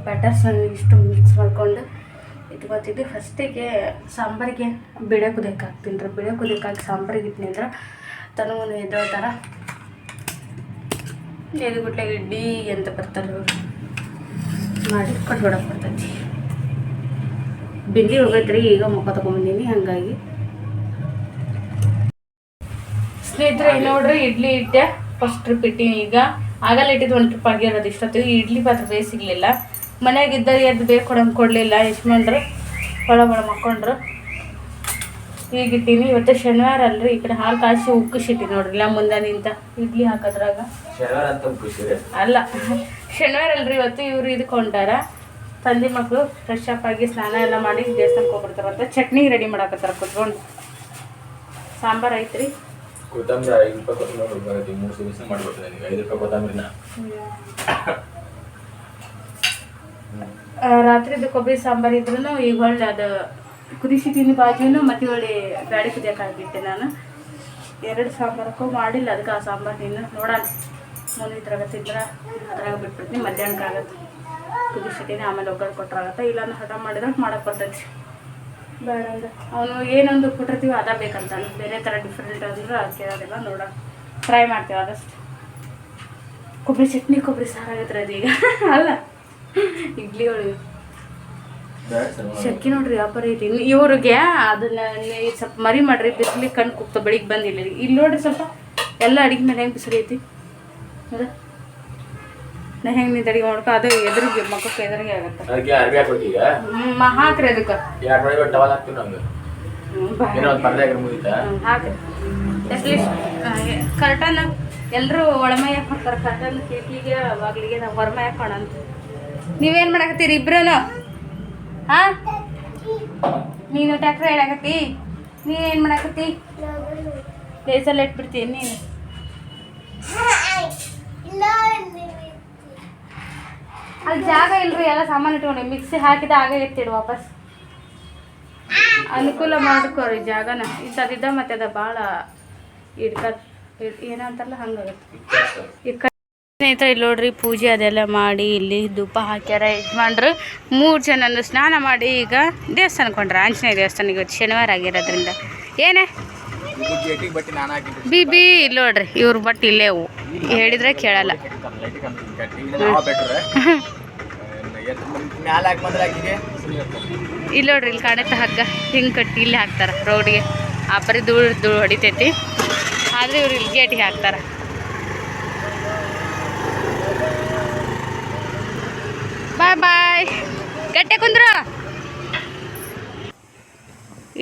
ಬ್ಯಾಟರ್ಸ್ ಇಷ್ಟು ಮಿಕ್ಸ್ ಮಾಡ್ಕೊಂಡು ಇಟ್ಕೊತಿದ್ದೆ ಫಸ್ಟಿಗೆ ಸಾಂಬಾರಿಗೆ ಬಿಳೆ ಕುದಿಯಕ್ಕೆ ಹಾಕ್ತೀನಿ ರೀ. ಬಿಳೆ ಕುದಿಯಕ್ಕೆ ಹಾಕಿ ಸಾಂಬಾರಿಗೆ ಇಟ್ನಿ ಅಂದ್ರೆ ತನಗೂ ಎದ್ದೋಳ್ತಾರ ಎದ್ಬಿಟ್ಲೆ ಇಡ್ಲಿ ಅಂತ ಬರ್ತಾರೆ ಮಾಡಿ ಕೊಟ್ಬಿಡಕ್ಕೆ ಬರ್ತೈತಿ ಬಿಂದಿ ಹೋಗೈತ್ರಿ ಈಗ ಮುಖ ತಗೊಂಬಂದೀನಿ, ಹಾಗಾಗಿ. ಸ್ನೇಹಿತರೆ ನೋಡ್ರಿ ಇಡ್ಲಿ ಇಟ್ಟೆ ಫಸ್ಟ್ ಟ್ರಿಪ್ ಇಟ್ಟೀನಿ ಈಗ. ಆಗಲ್ಲ ಇಟ್ಟಿದ್ದು ಒಂದು ಟ್ರಿಪ್ ಆಗಿರೋದು ಇಷ್ಟೊತ್ತಿಗೆ. ಇಡ್ಲಿ ಪಾತ್ರೆ ಬೇಗ ಮನೆಯಾಗಿದ್ದ ಎದ್ದು ಬೇಕು ಕೊಡಂಗೆ ಕೊಡಲಿಲ್ಲ ಯಶ್ಮಂಡ್ರು ಹೊಳ ಹೊಳ ಮಕ್ಕೊಂಡ್ರು. ಈಗ ಇಟ್ಟೀನಿ. ಇವತ್ತು ಶನಿವಾರ ಅಲ್ರಿ, ಈ ಕಡೆ ಹಾಲು ಕಾಯಿಸಿ ಉಕ್ಕಿಸಿಟ್ಟಿ ನೋಡ್ರಿ, ಇಲ್ಲ ಮುಂದೆ ನಿಂತ ಇಡ್ಲಿ ಹಾಕೋದ್ರಾಗ. ಅಲ್ಲ ಶನಿವಾರ ಅಲ್ರಿ ಇವತ್ತು ಇವ್ರು ಇದ್ಕೊಂಡಾರ ತಂದೆ ಮಕ್ಕಳು ಫ್ರೆಶ್ ಅಪ್ ಆಗಿ ಸ್ನಾನ ಎಲ್ಲ ಮಾಡಿ ದೇವಸ್ಥಾನಕ್ಕೆ ಹೋಗ್ಬಿಡ್ತಾರಂತ ಚಟ್ನಿ ರೆಡಿ ಮಾಡಾಕತ್ತಾರ ಕುತ್ಕೊಂಡು. ಸಾಂಬಾರು ಐತ್ರಿ? ಕೊತ್ತಂಬರಿ ಐದು ರೂಪಾಯಿ ಕೊತ್ತಂಬರಿ ಬರುತ್ತೆ ಮೂರು ದಿವಸ ಮಾಡ್ಬಿಡ್ತೀನಿ ನನಗೆ. ಐದು ರೂಪಾಯಿ ಕೊತ್ತಂಬರಿನ. ಆ, ರಾತ್ರಿದು ಕೊಬ್ಬರಿ ಸಾಂಬಾರು ಇದ್ರೂ ಈಗ ಒಳ್ಳೆ ಅದು ಕುದಿಸಿ ತಿಂದು ಬಾಜುನು ಮತ್ತೆ ಒಳ್ಳೆ ಬ್ಯಾಡಿ ಕುದಿಯಕ್ಕೆ ನಾನು. ಎರಡು ಸಾಂಬಾರಕ್ಕೂ ಮಾಡಿಲ್ಲ ಅದಕ್ಕೆ ಆ ಸಾಂಬಾರು ನೀನು ನೋಡೋಣ. ಮುಂದೆ ತರಗತಿ ತಿಂದ್ರೆ ಅದ್ರಾಗ ಬಿಟ್ಬಿಡ್ತೀನಿ ಮಧ್ಯಾಹ್ನಕ್ಕೆ ಆಗತ್ತೆ. ಕುದಿಸಿದ್ದೀನಿ ಆಮೇಲೆ ಒಗ್ಗರಣೆ ಕೊಟ್ಟರಾಗತ್ತೆ ಇಲ್ಲಾಂದ್ರೆ ಹಠ ಮಾಡಿದ್ರೆ ಮಾಡಕ್ಕೆ ಬರ್ತೈತಿ. ಬೇಡ ಅಂದ್ರೆ ಅವನು ಏನೊಂದು ಕೊಟ್ಟಿರ್ತೀವಿ ಅದ ಬೇಕಂತ. ಬೇರೆ ಥರ ಡಿಫ್ರೆಂಟ್ ಅಂದ್ರೆ ಕೇಳೋದಿಲ್ಲ ನೋಡೋಣ ಟ್ರೈ ಮಾಡ್ತೀವಿ ಆದಷ್ಟು. ಕೊಬ್ಬರಿ ಚಟ್ನಿ ಕೊಬ್ಬರಿ ಸಾರು ಆಗಿದ್ರೆ ಅದು ಈಗ. ಅಲ್ಲ ಇಡ್ಲಿ ಒಳಗೆ ಶಕ್ಕಿ ನೋಡ್ರಿ ವ್ಯಾಪಾರ ಐತಿ. ಇವ್ರಿಗೆ ಅದನ್ನ ನೀ ಸ್ವಲ್ಪ ಮರಿ ಮಾಡ್ರಿ ಬಿಸಿಲಿ ಕಣ್ಣು ಕುಕ್ತ ಬೆಳಿಗ್ಗೆ ಬಂದಿಲ್ಲ. ರೀ ಇಲ್ಲಿ ನೋಡ್ರಿ ಸ್ವಲ್ಪ ಎಲ್ಲ ಅಡಿಗೆ ಮೇಲೆ ಹೆಂಗೆ ಬಿಸಿಲು ಐತಿ ಅದ ನಾ ಹೆಂಗೆ ನಿಂತು ಅಡಿಗೆ ಮಾಡ್ಕೊ ಅದು ಎದುರಿಗೆ ಮಕ್ಕಕ್ಕೆ ಎದುರಿಗೆ ಆಗತ್ತೆ. ಅದಕ್ಕೆ ಅರ್ಬಿ ಹಾಕ್ಬೇಕು ಈಗ? ಹ್ಮ್, ಹಾಕ್ರಿ ಅದಕ್ಕೆ. ಎರಡು ನೋಡಿ ಟವಲ್ ಹಾಕ್ತೀವಿ ನಂಗೆ. ಹ್ಮ್, ಬಾ. ಏನೋ ಒಂದು ಪರ್ದೆ ಹಾಕಿ ಮುಗಿತಾ? ಹಾಕ್ರಿ. ಅಟ್ಲೀಸ್ಟ್ ಕರ್ಟನ್ ಎಲ್ಲರೂ ಒಳಮೈ ಹಾಕ್ತಾರೆ ಕರ್ಟನ್ ಕಿಟಕಿಗೆ ಬಾಗಿಲಿಗೆ ನಾವು ಹೊರಮೈ ಹಾಕೋಣ ಅಂತ. ನೀವೇನು ಮಾಡಕತ್ತೀರಿ ಇಬ್ರು ಹಾ? ನೀನು ಟ್ಯಾಕ್ಟ್ರ್ ಹೇಳಾಕತ್ತಿ ನೀನೇನು ಮಾಡಾಕತ್ತಿ? ಲೇಸಲ್ಲಿ ಇಟ್ಬಿಡ್ತೀನಿ ನೀನು? ಅಲ್ಲಿ ಜಾಗ ಇಲ್ರಿ, ಎಲ್ಲ ಸಾಮಾನು ಇಟ್ಕೊಂಡು ಮಿಕ್ಸಿ ಹಾಕಿದ ಆಗ ಎತ್ತಿಡು ವಾಪಸ್. ಅನುಕೂಲ ಮಾಡ್ಕೋರಿ ಜಾಗನ. ಇಂಥದ್ದಿದ್ದ ಮತ್ತೆ ಅದ ಭಾಳ ಇಡ್ಕ ಏನಂತಾರಲ್ಲ ಹಂಗಾಗತ್ತೆ. ಈ ಸ್ನೇಹಿತರೆ, ಇಲ್ಲಿ ನೋಡ್ರಿ ಪೂಜೆ ಅದೆಲ್ಲ ಮಾಡಿ ಇಲ್ಲಿ ಧೂಪ ಹಾಕ್ಯಾರ ಯಜಮಾನ್ರು. ಮೂರು ಜನನು ಸ್ನಾನ ಮಾಡಿ ಈಗ ದೇವಸ್ಥಾನಕ್ಕೆ ಕೊಂಡ್ರ ಆಂಜನೇಯ ದೇವಸ್ಥಾನ ಇವತ್ತು ಶನಿವಾರ ಆಗಿರೋದ್ರಿಂದ. ಏನೇ? ಬಿ ಬಿ ಇಲ್ಲಿ ನೋಡ್ರಿ, ಇವ್ರ ಬಟ್ ಇಲ್ಲೇ ಅವು. ಹೇಳಿದ್ರೆ ಕೇಳಲ್ಲ. ಇಲ್ಲಿ ನೋಡ್ರಿ, ಇಲ್ಲಿ ಕಾಣತ್ತೆ ಹಗ್ಗ. ಹಿಂಗೆ ಕಟ್ಟಿ ಇಲ್ಲಿ ಹಾಕ್ತಾರ ರೋಡ್ಗೆ ಆ ಪರಿ ಧೂಳು ಧೂಳು ಹೊಡಿತೈತಿ. ಆದ್ರೆ ಇವ್ರು ಇಲ್ಲಿ ಗೇಟಿಗೆ ಹಾಕ್ತಾರ. ಬಾಯ್ ಬಾಯ್ ಗಟ್ಟೆ ಕುಂದ್ರ.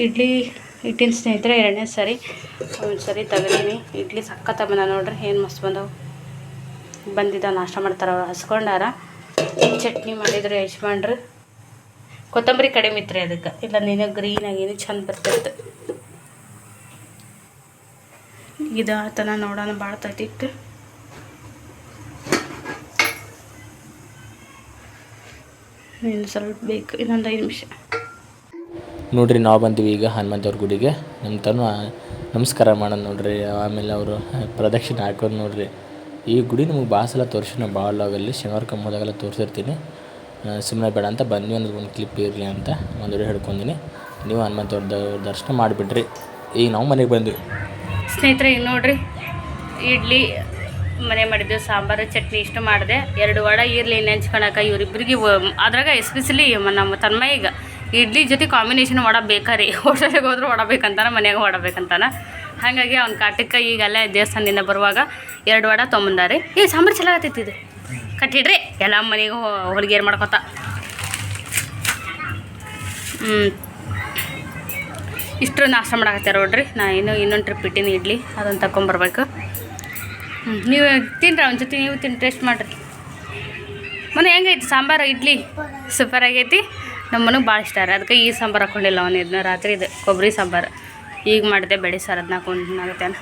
ಇಡ್ಲಿ. ಹಿಟ್ಟಿನ ಸ್ನೇಹಿತರೆ, ಎರಡನೇ ಸರಿ. ಒಂದು ಸರಿ ತೆಗ್ದೀನಿ. ಇಡ್ಲಿ ಸಕ್ಕ ಬಂದ ನೋಡ್ರಿ. ಏನು ಮಸ್ತ್ ಬಂದವು. ಬಂದಿದ್ದ, ನಾಷ್ಟ ಮಾಡ್ತಾರೆ ಅವ್ರು. ಹಸ್ಕೊಂಡಾರ. ಚಟ್ನಿ ಮಾಡಿದ್ರು ಯಜಮಾನ್ರು. ಕೊತ್ತಂಬರಿ ಕಡಿಮೆ ಇತ್ತು ರೀ ಅದಕ್ಕೆ. ಇಲ್ಲ, ನೀನು ಗ್ರೀನ್ ಚಂದ ಬರ್ತಿತ್ತು. ಇದು ಆತನ ನೋಡೋಣ ಭಾಳ ತೈತಿತ್ತು ಇನ್ನು ಸ್ವಲ್ಪ ಬೇಕು. ಇನ್ನೊಂದು ಐದು ನಿಮಿಷ. ನೋಡ್ರಿ ನಾವು ಬಂದ್ವಿ ಈಗ ಹನುಮಂತವ್ರ ಗುಡಿಗೆ. ನಮ್ಮ ತನು ನಮಸ್ಕಾರ ಮಾಡೋಣ ನೋಡ್ರಿ. ಆಮೇಲೆ ಅವರು ಪ್ರದಕ್ಷಿಣೆ ಹಾಕೋದು ನೋಡ್ರಿ. ಈ ಗುಡಿ ನಮಗೆ ಭಾಳ ಸಲ ನಾವು ಭಾಳ ಲಾಗಲ್ಲಿ. ಶನಿವಾರ ಕಮ್ಮೋದಾಗೆಲ್ಲ ತೋರಿಸಿರ್ತೀನಿ. ಸುಮ್ಮನೆ ಬೇಡ ಅಂತ ಬಂದ್ವಿ ಅನ್ನೋದು ಒಂದು ಕ್ಲಿಪ್ ಇರಲಿ ಅಂತ ಒಂದು ವಿಡಿಯೋ ಹಿಡ್ಕೊಂಡಿನಿ ನೀವು ಹನುಮಂತವ್ರ ದರ್ಶನ ಮಾಡಿಬಿಡ್ರಿ. ಈಗ ನಾವು ಮನೆಗೆ ಬಂದ್ವಿ. ಸ್ನೇಹಿತರೆ ಈಗ ನೋಡ್ರಿ. ಇಡ್ಲಿ ಮನೆ ಮಾಡಿದ್ದೆ, ಸಾಂಬಾರು, ಚಟ್ನಿ ಇಷ್ಟು ಮಾಡಿದೆ. ಎರಡು ವಡ ಇರಲಿ ನೆಂಚ್ಕೊಳಕ ಇವರಿಬ್ಬರಿಗೆ ಅದ್ರಾಗ ಎಸ್ಪೆಷಲಿ ನಮ್ಮ ತನ್ಮಯ್ಯಗ ಇಡ್ಲಿ ಜೊತೆ ಕಾಂಬಿನೇಷನ್ ವಡ ಬೇಕಾರಿ ಹೋಟೆಲಿಗೆ ಹೋದ್ರೆ ವಡ ಮನೆಯಾಗ ಮನ್ಯಾಗ ವಡ ಬೇಕಂತಾನ ಹಾಗಾಗಿ ಅವ್ನ ಕಾಟಕ್ಕೆ ಈಗ ಅಲ್ಲೇ ದೇವಸ್ಥಾನದಿಂದ ಬರುವಾಗ ಎರಡು ವಡ ತೊಗೊಂಬಂದಾರಿ. ಏ, ಸಾಂಬಾರು ಚಲೋ ಇದು. ಕಟ್ಟಿಡ್ರಿ ಎಲ್ಲ ಮನೆಗೆ ಹೊಲಿಗೇರು ಮಾಡ್ಕೊತ. ಹ್ಞೂ ಇಷ್ಟು ನಾಷ್ಟ ಮಾಡಾಕತ್ಯಾರ ನೋಡ್ರಿ. ನಾ ಇನ್ನೂ ಇನ್ನೊಂದು ಟ್ರಿಪ್ ಇಟ್ಟಿನಿ ಇಡ್ಲಿ. ಅದನ್ನು ತಗೊಂಬರ್ಬೇಕು ಹ್ಞೂ ನೀವು ತಿನ್ರಿ, ಅವ್ನ ಜೊತೆ ನೀವು ತಿನ್ ಟೇಸ್ಟ್ ಮಾಡಿರಿ. ಮನೆ ಹೆಂಗೈತಿ ಸಾಂಬಾರು, ಇಡ್ಲಿ? ಸೂಪರ್ ಆಗೈತಿ. ನಮ್ಮ ಮನೆಗೆ ಭಾಳ ಇಷ್ಟ ರೀ. ಅದಕ್ಕೆ ಈ ಸಾಂಬಾರು ಹಾಕ್ಕೊಂಡಿಲ್ಲ ಅವನು. ಇದನ್ನ ರಾತ್ರಿ ಇದು ಕೊಬ್ಬರಿ ಸಾಂಬಾರು. ಈಗ ಮಾಡಿದೆ ಬೆಳೆ ಸಾರು. ಅದನ್ನ ಹಾಕೊಂಡು ಆಗತ್ತೇನ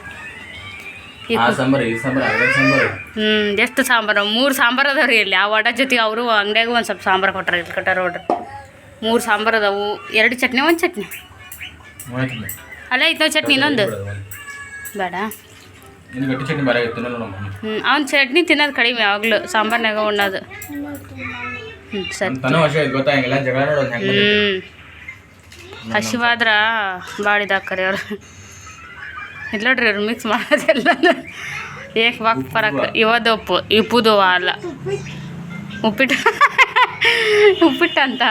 ಆ ಸಾಂಬಾರು ಈ ಸಾಂಬಾರು ಅದೇ ಸಾಂಬಾರು? ಹ್ಞೂ ಎಷ್ಟು ಸಾಂಬಾರು? ಮೂರು ಸಾಂಬಾರು ಅದಾವ ರೀ ಇಲ್ಲಿ. ಆ ವಡ ಜೊತೆಗೆ ಅವರು ಅಂಗಡಿಯಾಗ ಒಂದು ಸ್ವಲ್ಪ ಸಾಂಬಾರು ಕೊಟ್ಟಾರ. ಇಲ್ಲಿ ಕಟ್ಟಾರ ನೋಡ್ರಿ ಮೂರು ಸಾಂಬಾರು ಅದಾವು. ಎರಡು ಚಟ್ನಿ ಒಂದು ಚಟ್ನಿ. ಅಲ್ಲ ಅಲ್ಲೇ ನಾವು ಚಟ್ನಿ ಇನ್ನೊಂದು. ಬಿಡು ಇತ್ತು ಹ್ಞೂ ಅವ್ನು ಚಟ್ನಿ ತಿನ್ನೋದು ಕಡಿಮೆ ಯಾವಾಗಲೂ ಸಾಂಬಾರ್ನಾಗ ಉಣ್ಣೋದು. ಹ್ಞೂ ಸರಿ ತನ ವರ್ಷ ಇದು ಗೊತ್ತಾಗಿಲ್ಲ ಜಗಳ ನೋಡೋದು ಹೆಂಗೆ ಹ್ಞೂ ಹಸಿವಾದ್ರ ಭಾಳ ಇದಾಕರಿ ಅವ್ರು. ಇಲ್ಲ ನೋಡ್ರಿ ಅವ್ರು ಮಿಕ್ಸ್ ಮಾಡೋದೆಲ್ಲ ಏಕ್ ವಾಕ್ ಪರಕ್ ಇವದು ಉಪ್ಪು ಇಪ್ಪುದು ಅಲ್ಲ. ಉಪ್ಪಿಟ್ಟು ಉಪ್ಪಿಟ್ಟು ಅಂತ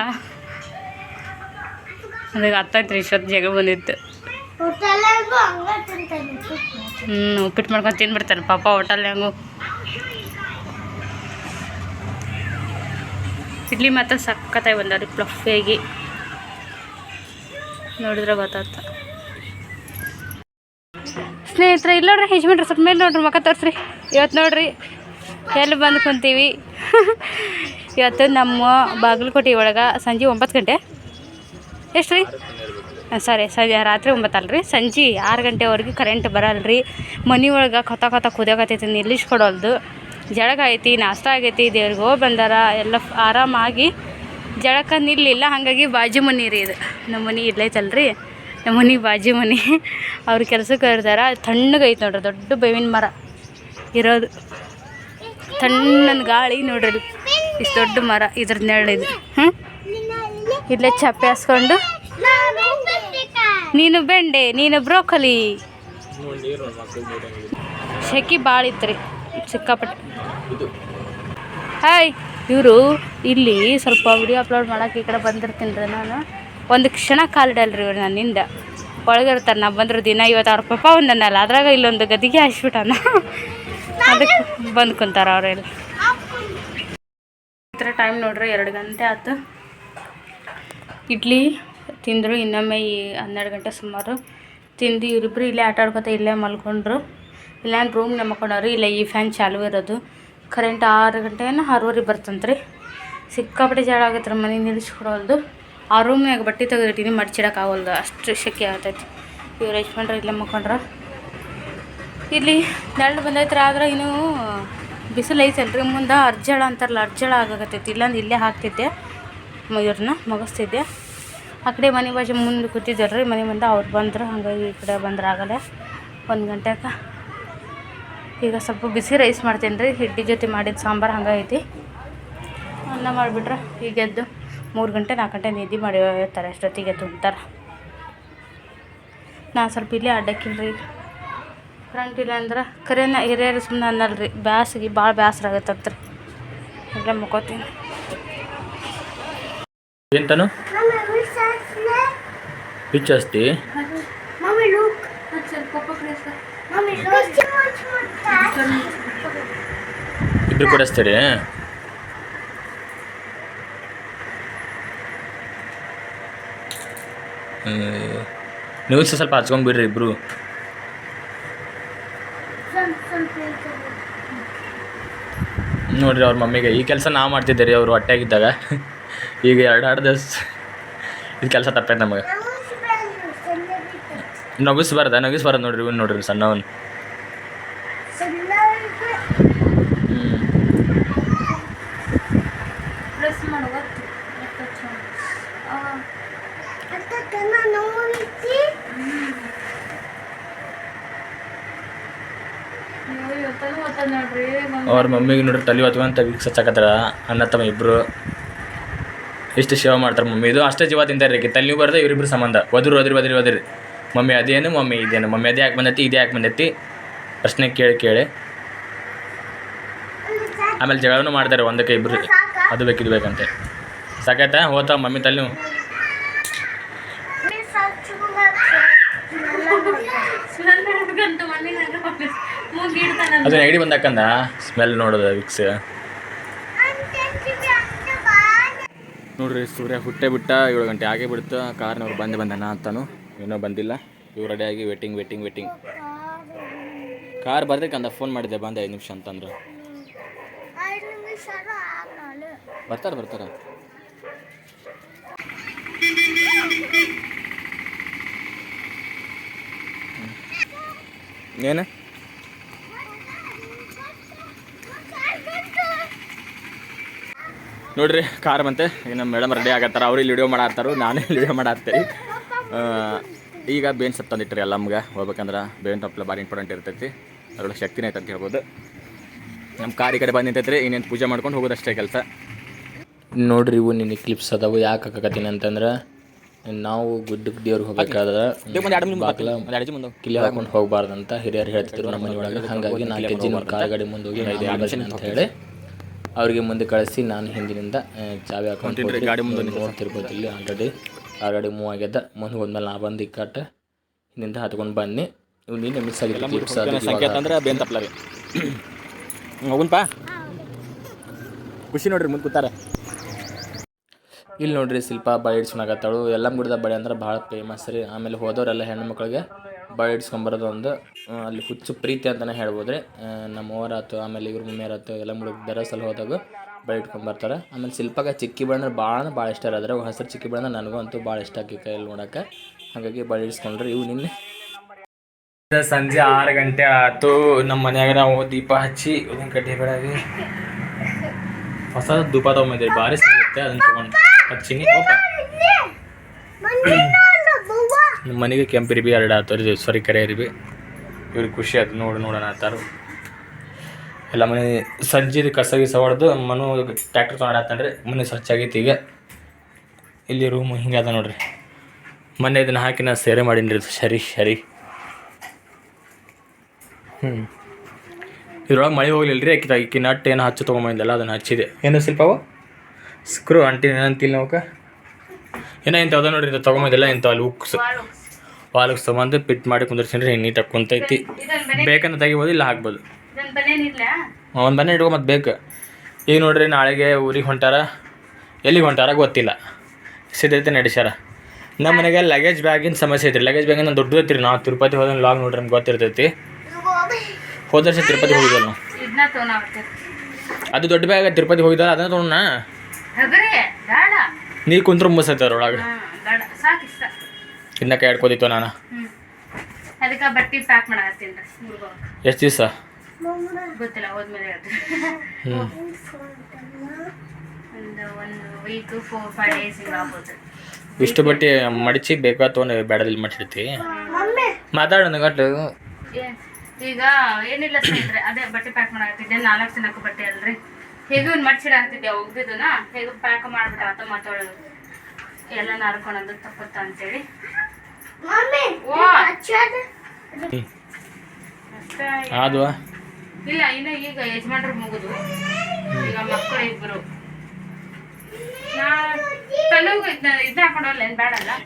ಅದಕ್ಕೆ ಹತ್ತೈತ್ರಿ ಇಷ್ಟೊತ್ತು ಜಗ ಬಂದಿತ್ತು. ಹ್ಞೂ ಉಪ್ಪಿಟ್ಟು ಮಾಡ್ಕೊಂಡು ತಿಂದ್ಬಿಡ್ತಾನೆ ಪಾಪ ಹೋಟೆಲ್ ಹೆಂಗು ಇಡ್ಲಿ ಮಾತ್ರ ಸಕ್ಕತ್ತಾಗಿ ಬಂದವ್ರಿ ಪ್ಲಫ್ಫಾಗಿ ನೋಡಿದ್ರೆ ಗೊತ್ತಾಗ್ತ. ಸ್ನೇಹಿತರೆ, ಇಲ್ಲ ನೋಡ್ರಿ ಯಜಮಾನ್ರಿ ಸ್ವಲ್ಪ ಮೇಲೆ ನೋಡ್ರಿ ಮಕ್ಕ ತೋರಿಸ್ರಿ. ಇವತ್ತು ನೋಡ್ರಿ, ಎಲ್ಲಿ ಬಂದು ಕುಂತೀವಿ? ಇವತ್ತು ನಮ್ಮ ಬಾಗಲಕೋಟೆ ಒಳಗೆ ಸಂಜೆ ಒಂಬತ್ತು ಗಂಟೆ. ಎಷ್ಟು ರೀ ಸರಿ ಸರಿ ರಾತ್ರಿ ಒಂಬತ್ತು ರೀ ಸಂಜೆ ಆರು ಗಂಟೆವರೆಗೂ ಕರೆಂಟ್ ಬರಲ್ರಿ. ಮನೆ ಒಳಗೆ ಕೊತ್ತ ಕೊತ್ತ ಕುದಿಯೋಕತ್ತೈತಿ, ನಿಲ್ಲಿಸ್ಕೊಡೋಲ್ದು. ಜಳಕ ಐತಿ, ನಾಷ್ಟ ಆಗೈತಿ, ದೇವ್ರಿಗೆ ಹೋಗಿ ಬಂದಾರ, ಎಲ್ಲ ಆರಾಮಾಗಿ ಜಳಕ ನಿಲ್ಲಿಲ್ಲ. ಹಾಗಾಗಿ ಬಾಜು ಮನೆ ರೀ ಇದು. ನಮ್ಮ ಮನೆ ಇಲ್ಲೈತಲ್ರಿ ನಮ್ಮ ಮನೆ ಬಾಜು ಮನೆ. ಅವ್ರ ಕೆಲಸಕ್ಕೆ ಇರ್ತಾರ ತಣ್ಣಗೈತೆ ನೋಡ್ರಿ, ದೊಡ್ಡ ಬೇವಿನ ಮರ ಇರೋದು. ತಣ್ಣನ ಗಾಳಿ ನೋಡ್ರಿ ಇಷ್ಟು ದೊಡ್ಡ ಮರ ಇದ್ರ ನೆರಳಿದು ಹ್ಞೂ ಇಲ್ಲೇ ಚಪ್ಪೆ ಹಾಸ್ಕೊಂಡು. ನೀನು ಬೆಂಡೆ, ನೀನು ಬ್ರೋಕಲಿ. ಶಕಿ ಭಾಳ ಇತ್ತು ಸಿಕ್ಕಾಪಟ್ಟೆ. ಹಾಯ್ ಇವರು ಇಲ್ಲಿ ಸ್ವಲ್ಪ ವಿಡಿಯೋ ಅಪ್ಲೋಡ್ ಮಾಡೋಕೆ ಈ ಕಡೆ ಬಂದಿರ್ತೀನಿ ರೀ ನಾನು. ಒಂದು ಕ್ಷಣ ಕಾಲಿಡಲ್ರಿ ಇವ್ರು ನನ್ನಿಂದ. ಒಳಗಿರ್ತಾರೆ ನಾ ಬಂದ್ರೆ ದಿನ ಇವತ್ತು ಅವ್ರ ಪಪ್ಪ ಒಂದನ್ನಲ್ಲ ಅದ್ರಾಗ ಇಲ್ಲೊಂದು ಗದಿಗೆ ಹಾಸ್ಬಿಟ್ಟಾನ. ಅದಕ್ಕೆ ಬಂದು ಕುಂತಾರ ಅವರೆಲ್ಲ ಈ ಥರ ಟೈಮ್ ನೋಡ್ರಿ, ಎರಡು ಗಂಟೆ ಆಯ್ತು ಇಡ್ಲಿ ತಿಂದರು, ಇನ್ನೊಮ್ಮೆ ಈ ಹನ್ನೆರಡು ಗಂಟೆ ಸುಮಾರು ತಿಂದು ಇವರಿಬ್ಬರು ಇಲ್ಲೇ ಆಟ ಆಡ್ಕೊತ ಇಲ್ಲೇ ಮಲ್ಕೊಂಡ್ರು. ಇಲ್ಲೇ ರೂಮ್ ಮಲ್ಕೊಂಡವ್ರು ಇಲ್ಲ ಈ ಫ್ಯಾನ್ ಚಾಲು ಇರೋದು. ಕರೆಂಟ್ ಆರು ಗಂಟೆನ ಆರೂವರೆ ಬರ್ತಂತ್ರಿ ಸಿಕ್ಕಾಪಟ್ಟೆ ಜಾಡ ಆಗತ್ತೆ ಮನೆ ನಿಲ್ಲಿಸ್ಕೊಡೋಲ್ದು. ಆ ರೂಮ್ನಾಗ ಬಟ್ಟೆ ತೆಗೆದಿಟ್ಟಿನಿ ಮಡ್ಚಿಡೋಕ್ಕಾಗಲ್ದು ಅಷ್ಟು ಶೆಕೆ ಆಗ್ತೈತಿ. ಇವ್ರು ಯಜಮಾನ್ರ ಇಲ್ಲೇ ಮಕ್ಕೊಂಡ್ರ. ಇಲ್ಲಿ ನೆರಳು ಬಂದೈತ್ರಿ, ಆದ್ರೆ ಇನ್ನೂ ಬಿಸಿಲು ಐತಲ್ರಿ. ಮುಂದೆ ಅರ್ಜಳ ಅಂತಾರಲ್ಲ, ಅರ್ಜಳ ಆಗಾಕತ್ತೈತಿ. ಇಲ್ಲಾಂದ್ರೆ ಇಲ್ಲೇ ಹಾಕ್ತಿದ್ದೆ. ಇವ್ರನ್ನ ಮಗಸ್ತಿದ್ದೆ. ಆ ಕಡೆ ಮನೆ ಬಾಜು ಮುಂದೆ ಕೂತಿದ್ದಲ್ರಿ ಮನೆ ಮುಂದೆ ಅವ್ರು ಬಂದರು. ಹಂಗಾಗಿ ಈ ಕಡೆ ಬಂದ್ರೆ ಆಗಲ್ಲ. ಒಂದು ಗಂಟೆಗೆ ಈಗ ಸ್ವಲ್ಪ ಬಿಸಿ ರೈಸ್ ಮಾಡ್ತೀನಿ ರೀ. ಹಿಡ್ಡಿ ಜೊತೆ ಮಾಡಿದ ಸಾಂಬಾರು ಹಂಗೈತಿ ಅನ್ನ ಮಾಡಿಬಿಟ್ರೆ ಈಗ ಎದ್ದು ಮೂರು ಗಂಟೆ ನಾಲ್ಕು ಗಂಟೆ ನಿದ್ದೆ ಮಾಡಿ ಇರ್ತಾರೆ ಅಷ್ಟೊತ್ತಿಗೆ ಎದ್ದು ನಾನು ಸ್ವಲ್ಪ ಇಲ್ಲೇ ರೀ. ಕರೆಂಟ್ ಇಲ್ಲ ಅಂದ್ರೆ ಕರೆನ ಹಿರಿಯರು ಸುಮ್ಮನೆ ಅನ್ನಲ್ರಿ ಬ್ಯಾಸಿಗೆ ಭಾಳ ಬೇಸರ ಆಗತ್ತಂತ್ರಿ ಇಲ್ಲೇ ಮುಕ್ಕೋತೀನಿ. ಎಂತನು ಪಿಚ್ ಹಸ್ತಿ ಇಬ್ರು ಕೊಡಿಸ್ತೀರಿ ನೀವು ಸ್ವಲ್ಪ ಹಚ್ಕೊಂಡ್ಬಿಡ್ರಿ ಇಬ್ರು. ನೋಡ್ರಿ ಅವ್ರ ಮಮ್ಮಿಗೆ ಈ ಕೆಲಸ ನಾವು ಮಾಡ್ತಿದ್ದೆ ರೀ ಅವ್ರು ಹೊಟ್ಟೆಗಿದ್ದಾಗ ಈಗ ಎರಡು ಎರಡು ದಿವಸ ಇದು ಕೆಲಸ ತಪ್ಪೈತೆ ನಮಗೆ ನಗಿಸ್ಬಾರ್ದ, ನಗಿಸ್ಬಾರ್ದು ನೋಡ್ರಿ, ಇವ್ನು ನೋಡ್ರಿ ಸಣ್ಣವನ್. ಅವ್ರ ಮಮ್ಮಿಗೆ ನೋಡ್ರಿ ತಲೆ ಹೊತ್ಕೊಂತ ವೀಕ್ಸ್ ಹಚ್ಚಕತ್ತಾರ, ಅಣ್ಣ, ತಮ್ಮ ಇಬ್ಬರು ಇಷ್ಟು ಸೇವೆ ಮಾಡ್ತಾರೆ ಮಮ್ಮಿ. ಇದು ಅಷ್ಟೇ ಜೀವ ತಿಂತಾರೆ ರೀ ತಲೆ ಬರ್ದೆ ಇವರಿಬ್ರು ಸಂಬಂಧ. ಒದ್ರು, ಒದ್ರಿ ಒದ್ರಿ ಒದ್ರಿ. ಮಮ್ಮಿ ಅದೇನು ಮಮ್ಮಿ ಇದೇನು ಮಮ್ಮಿ ಅದೇ ಯಾಕೆ ಬಂದೈತಿ ಇದೇ ಯಾಕೆ ಬಂದೈತಿ ಪ್ರಶ್ನೆ ಕೇಳಿ ಕೇಳಿ. ಆಮೇಲೆ ಜಗಳನೂ ಮಾಡ್ತಾರೆ ಒಂದಕ್ಕೆ ಇಬ್ಬರು ಅದು ಬೇಕು ಇದು ಬೇಕಂತೆ. ಸಾಕಾಯ್ತಾ ಹೋತಾ ಮಮ್ಮಿ ತಲೆ ಅದು ನೆಗಡಿ ಬಂದಾಕಂದ? ಸ್ಮೆಲ್ ನೋಡೋದು ವಿಕ್ಸ್. ನೋಡ್ರಿ ಸೂರ್ಯ ಹುಟ್ಟೆ ಬಿಟ್ಟ ಏಳು ಗಂಟೆ ಆಗೇ ಬಿಡ್ತು ಕಾರ್ನವ್ರು ಬಂದು ಬಂದಾನ ಅಂತಾನು. ಇನ್ನೂ ಬಂದಿಲ್ಲ. ಇವು ರೆಡಿಯಾಗಿ ವೇಟಿಂಗ್ ವೇಟಿಂಗ್ ವೇಟಿಂಗ್ ಕಾರ್ ಬರ್ದಕ್ಕೆ ಅಂದ ಫೋನ್ ಮಾಡಿದೆ, ಬಂದ ಐದು ನಿಮಿಷ ಅಂತಂದ್ರೆ. ಬರ್ತಾರೆ, ಬರ್ತಾರ. ಏನು? ನೋಡ್ರಿ ಕಾರ್ ಬಂತೆ. ಏನೋ ಮೇಡಮ್ ರೆಡಿ ಆಗತ್ತಾರ. ಅವ್ರಿಗೆ ವಿಡಿಯೋ ಮಾಡಾತ್ತಾರು ನಾನೇ ವಿಡಿಯೋ ಮಾಡಾತ್ತೇನೆ ಈಗ ಬೇನ್ ಸೊಪ್ಪು ತಂದಿಟ್ರಿ ಎಲ್ಲ ನಮ್ಗೆ. ಹೋಗ್ಬೇಕಂದ್ರೆ ಬೇವಿನ ಸೊಪ್ಪು ಭಾರಿ ಇಂಪಾರ್ಟೆಂಟ್ ಇರ್ತೈತಿ. ಅದರೊಳಗೆ ಶಕ್ತಿನೇ ಐತೆ ಅಂತ ಹೇಳ್ಬೋದು. ನಮ್ಮ ಕಾರ್ ಈ ಕಡೆ ಬಂದು ನಿಂತೈತ್ರಿ ಇನ್ನೇನು ಪೂಜೆ ಮಾಡ್ಕೊಂಡು ಹೋಗೋದಷ್ಟೇ ಕೆಲಸ. ನೋಡ್ರಿ ಇವು ನಿನ್ನ ಕ್ಲಿಪ್ಸ್ ಅದಾವು ಯಾಕೆ ಹಾಕಕತ್ತೀನಿ ಅಂತಂದ್ರೆ ನಾವು ಗುಡ್ಡಕ್ಕೆ ದೇವ್ರಿಗೆ ಹೋಗ್ಬೇಕಾದ್ರೆ ಕಿಲಿ ಹಾಕೊಂಡು ಹೋಗ್ಬಾರ್ದಂತ ಹಿರಿಯರು ಹೇಳ್ತಿದ್ರು ನಮ್ಮ ಮನೆ ಒಳಗೆ ಹಾಗಾಗಿ ನಾಲ್ಕು ಹೆಜ್ಜೆ ಕಾರ್ ಗಾಡಿ ಮುಂದೆ ಹೋಗಿ ಅಂತ ಹೇಳಿ ಅವರಿಗೆ ಮುಂದೆ ಕಳಿಸಿ ನಾನು ಹಿಂದಿನಿಂದ ಚಾವಿ ಹಾಕೊಂಡು ಗಾಡಿ ಮುಂದೆ ನೋಡ್ತಿರ್ಬೋದು ಇಲ್ಲಿ ಆಲ್ರೆಡಿ ಆ ಗಾಡಿ ಮೂವ್ ಆಗ್ಯದ. ಮುಂದೆ ಹೋದ್ಮೇಲೆ ನಾ ಬಂದು ಇಕ್ಕಟ್ಟ ಹಿಂದಿಂದ ಹತ್ಕೊಂಡು ಬನ್ನಿ. ಇವ್ನು ನಿನ್ನೆ ಮಿಸ್ ಆಗಿಲ್ಲ ಕ್ಲಿಪ್ಸ್ ಸಂಕೇತ ಅಂದ್ರೆ ಬೇನ್ ತಪ್ಪಲ ರೀ ಹೋಗುನ್ಪ? ಖುಷಿ ನೋಡ್ರಿ ಮುಂದೆ ಕೂತಾರೆ. ಇಲ್ಲಿ ನೋಡ್ರಿ ಶಿಲ್ಪ ಬಳೆ ಇಡ್ಸ್ಕೊಳಕತ್ತಾಳು ಎಲ್ಲ ಗುಡ್ದ ಬಳೆ ಅಂದ್ರೆ ಭಾಳ ಫೇಮಸ್ ರೀ. ಆಮೇಲೆ ಹೋದವರೆಲ್ಲ ಹೆಣ್ಣು ಮಕ್ಕಳಿಗೆ ಬಳೆ ಇಡ್ಸ್ಕೊಂಬರೋದು ಒಂದು ಅಲ್ಲಿ ಹುಚ್ಚು ಪ್ರೀತಿ ಅಂತಲೇ ಹೇಳ್ಬೋದು ರೀ ನಮ್ಮ ಅವ್ವರ ಆಮೇಲೆ ಇವ್ರ ಮಮ್ಮಿಯರ್ ಆತು ಎಲ್ಲ ಬೇರೆ ಸಲ ಹೋದಾಗ ಬಳೆ ಇಟ್ಕೊಂಬರ್ತಾರೆ ಆಮೇಲೆ ಶಿಲ್ಪಾಗ ಚಿಕ್ಕಿ ಬಳೆ ಅಂದ್ರೆ ಭಾಳ ಭಾಳ ಇಷ್ಟ ಅದ್ರ ಹಸಿರು ಚಿಕ್ಕಿ ಬಳೆ ಅಂದ್ರೆ ನನಗೂ ಅಂತೂ ಭಾಳ ಇಷ್ಟ ಆಗಿ ಕೈಯಲ್ಲಿ ನೋಡೋಕೆ ಹಾಗಾಗಿ ಬಳೆ ಇಡ್ಸ್ಕೊಂಡ್ರಿ ಇವು ನಿನ್ನೆ. ಸಂಜೆ ಆರು ಗಂಟೆ ಆಯಿತು. ನಮ್ಮ ಮನೆಯಾಗ ನಾವು ದೀಪ ಹಚ್ಚಿ ಉದಿನ ಕಡ್ಡಿ ಬೆಳಗ್ಗೆ ಹೊಸ ದೂಪ ತೊಗೊಂಬಂದಿರಿ ಭಾರಿ ಸಿಗುತ್ತೆ ಅದನ್ನು ತೊಗೊಂಡು ಹಚ್ಚಿನಿ. ನಮ್ಮ ಮನೆಗೆ ಕೆಂಪು ಇರಿಬಿ, ಎರಡು ಆತರಿ, ಸಾರಿ ಕರೆ ಇರಿಬಿ. ಇವ್ರಿಗೆ ಖುಷಿ ಆಯ್ತು ನೋಡಿ, ನೋಡೋಣ ಆತಾರು ಎಲ್ಲ ಮನೆ ಸಜ್ಜಿದು ಕಸ ಗಿಸ ಹೊಡೆದು ಮನು ಟ್ಯಾಕ್ಟ್ರ್ ರೀ ಮನೆ ಸ್ವಚ್ಛಾಗೈತಿ ಈಗ. ಇಲ್ಲಿ ರೂಮ್ ಹಿಂಗೆ ಅದ ನೋಡ್ರಿ. ಮೊನ್ನೆ ಇದನ್ನ ಹಾಕಿ ನಾ ಸೇರೆ ಮಾಡೀನಿ ರೀ ಸರಿ ಸರಿ. ಹ್ಞೂ ಇದ್ರೊಳಗೆ ಮಳೆ ಹೋಗ್ಲಿಲ್ಲ ರೀ ಆಕಿ ಆಕಿ ನಟ್ ಏನು ಹಚ್ಚು ತೊಗೊಂಬಂದಿಲ್ಲ ಅದನ್ನು ಹಚ್ಚಿದೆ. ಏನು ಸ್ವಲ್ಪ ಸ್ಕ್ರೂ ಅಂಟಿನ ಏನಂತಿಲ್ಲ ಅವಕ್ಕ. ಏನೋ ಇಂಥ ಅದ ನೋಡ್ರಿ ಇಂಥ ತೊಗೊಂಬಂದಿಲ್ಲ ಇಂಥ ಅಲ್ಲಿ ಉಕ್ಸ್. ವಾಲಕ್ಸ್. ತೊಗೊಂಡು ಪಿಟ್ ಮಾಡಿ ಕುಂದ್ರಿಸ್ತೀನಿ ರೀ ನೀಟಾಗಿ ಕುಂತೈತಿ. ಬೇಕಂತ ತೆಗಿಬೋದು ಇಲ್ಲ ಹಾಕ್ಬೋದು. ಒಂದು ಮನೆ ಇಟ್ಕೊ ಮತ್ತೆ ಬೇಕು. ಈಗ ನೋಡ್ರಿ ನಾಳೆಗೆ ಊರಿಗೆ ಹೊಂಟಾರ? ಎಲ್ಲಿಗೆ ಹೊಂಟಾರ ಗೊತ್ತಿಲ್ಲ. ಸಿದ್ಧತೆ ನಡೆಸ್ಯಾರ. ನಮ್ಮ ಮನೆಗೆ ಲಗೇಜ್ ಬ್ಯಾಗಿನ ಸಮಸ್ಯೆ ಐತ್ರಿ. ಲಗೇಜ್ ಬ್ಯಾಗಿನ ದೊಡ್ಡದು ಐತ್ರಿ. ನಾವು ತಿರುಪತಿ ಹೋದ ಲಾಗ್ ನೋಡ್ರಿ ನಮ್ಗೆ ಗೊತ್ತಿರ್ತೈತಿ. ಹೋದ ವರ್ಷ ತಿರುಪತಿ ಹೋಗಿದ್ದಲ್ಲ ನಾವು. ಅದು ದೊಡ್ಡ ಬ್ಯಾಗ ತಿರುಪತಿ ಹೋಗಿದ್ದಲ್ಲ ಅದನ್ನ ತೊಗೊಂಡ ನೀರು ಕುಂತ್ರು ಮುಸೈತೆ ಅದ್ರೊಳಗೆ ಹ್ಮ್ ಬೇಡ. ಸಾಕು ಇಷ್ಟ. ಇನ್ನ ಕೈ ಹಿಡ್ಕೋದಿತ್ತು ನಾನು. ಅದಕ್ಕೆ ಬಟ್ಟೆ ಪ್ಯಾಕ್ ಮಾಡತ್ತೀನಿ. ಎಷ್ಟು ದಿವಸ? ಗೊತ್ತಿಲ್ಲ ಹೋದ್ಮೇಲೆ ಹೇಳ್ತೀನಿ. ಒಂದು ಒಂದು ವೀಕ್ ಫೋರ್ ಫೈವ್ ಡೇಸ್ ಹಿಂಗೆ ಆಗ್ಬೋದು. ಇಷ್ಟು ಬಟ್ಟೆ ಮಡಚಿ ಬೇಕಾ ತೊಗೊಂಡು ಬೇಡದಲ್ಲಿ ಮಾಡಿರ್ತಿ ಮಾತಾಡೋಣ ಗಂಟು. ಈಗ ಏನಿಲ್ಲ ಸ್ನೇಹಿತರೆ ಅದೇ ಬಟ್ಟೆ ಪ್ಯಾಕ್ ಮಾಡಾಕತ್ತಿದ್ದೆ ನಾಲ್ಕು ದಿನಕ್ಕೆ ಬಟ್ಟೆ ಅಲ್ರಿ. ಹೇಗೂ ಒಂದು ಮಡ್ಚಿಡಾಕ್ತಿದ್ದೆ ಒಗ್ದಿದ್ದನ ಹೇಗೂ ಪ್ಯಾಕ್ ಮಾಡ್ಬಿಟ್ಟ ಆತ ಮಾತಾಡೋದು. ಎಲ್ಲ ನಾರ್ಕೊಳೋದು ತಪ್ಪುತ್ತ ಅಂತೇಳಿ. ಓ. ಅಷ್ಟೇ ಆದ್ವಾ? ಇಲ್ಲ ಇನ್ನು ಈಗ ಯಜಮಾನ್ರು ಮುಗಿದು. ಈಗ ಮಕ್ಕಳು ಇಬ್ಬರು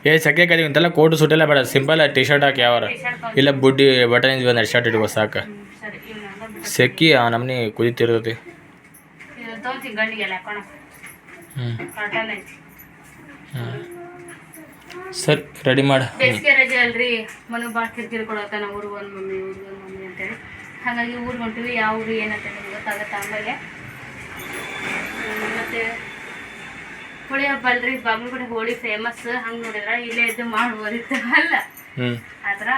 ಏ ಸಕ್ಕೆ ಕದಿ ಅಂತೆಲ್ಲ ಕೋಟು ಸುಟ್ಟೆಲ್ಲ ಬೇಡ ಸಿಂಪಲ್ ಟಿ ಶರ್ಟ್ ಹಾಕಿ ಯಾವಾರ ಇಲ್ಲ ಬುಡ್ಡಿ ಬಟನ್ ಒಂದು ಶರ್ಟ್ ಇಟ್ಕೋ ಸಾಕ. ಸೆಕ್ಕಿ ಆ ನಮ್ನಿ ಕುದಿತಿರ್ತೈತಿ. ಸರಿ ರೆಡಿ ಮಾಡು. ಬೇಸಿಗೆ ರಜೆ ಅಲ್ರಿ ಮನು ಭಾಳ ಕಿರಿಕಿರಿ ಕೊಡತ್ತಾನ ಊರಿಗೆ ಒಂದು ಮಮ್ಮಿ ಊರಿಗೆ ಒಂದು ಮಮ್ಮಿ ಅಂತೇಳಿ. ಹಾಗಾಗಿ ಊರಿಗೆ ಹೊಂಟಿವಿ ಯಾವ ಊರು ಏನಂತ ನಿಮ್ಗೆ ಗೊತ್ತಾಗತ್ತೆ ಆಮೇಲೆ? ಮತ್ತು ಹೋಳಿ ಹಬ್ಬ ಅಲ್ರಿ ಬಾಗಲಕೋಟೆ ಹೋಳಿ ಫೇಮಸ್ ಹಂಗೆ ನೋಡಿದ್ರೆ ಇಲ್ಲೇ ಇದ್ದು ಮಾಡ್ಬೋದಿತ್ತು ಅಲ್ಲ? ಆದ್ರೆ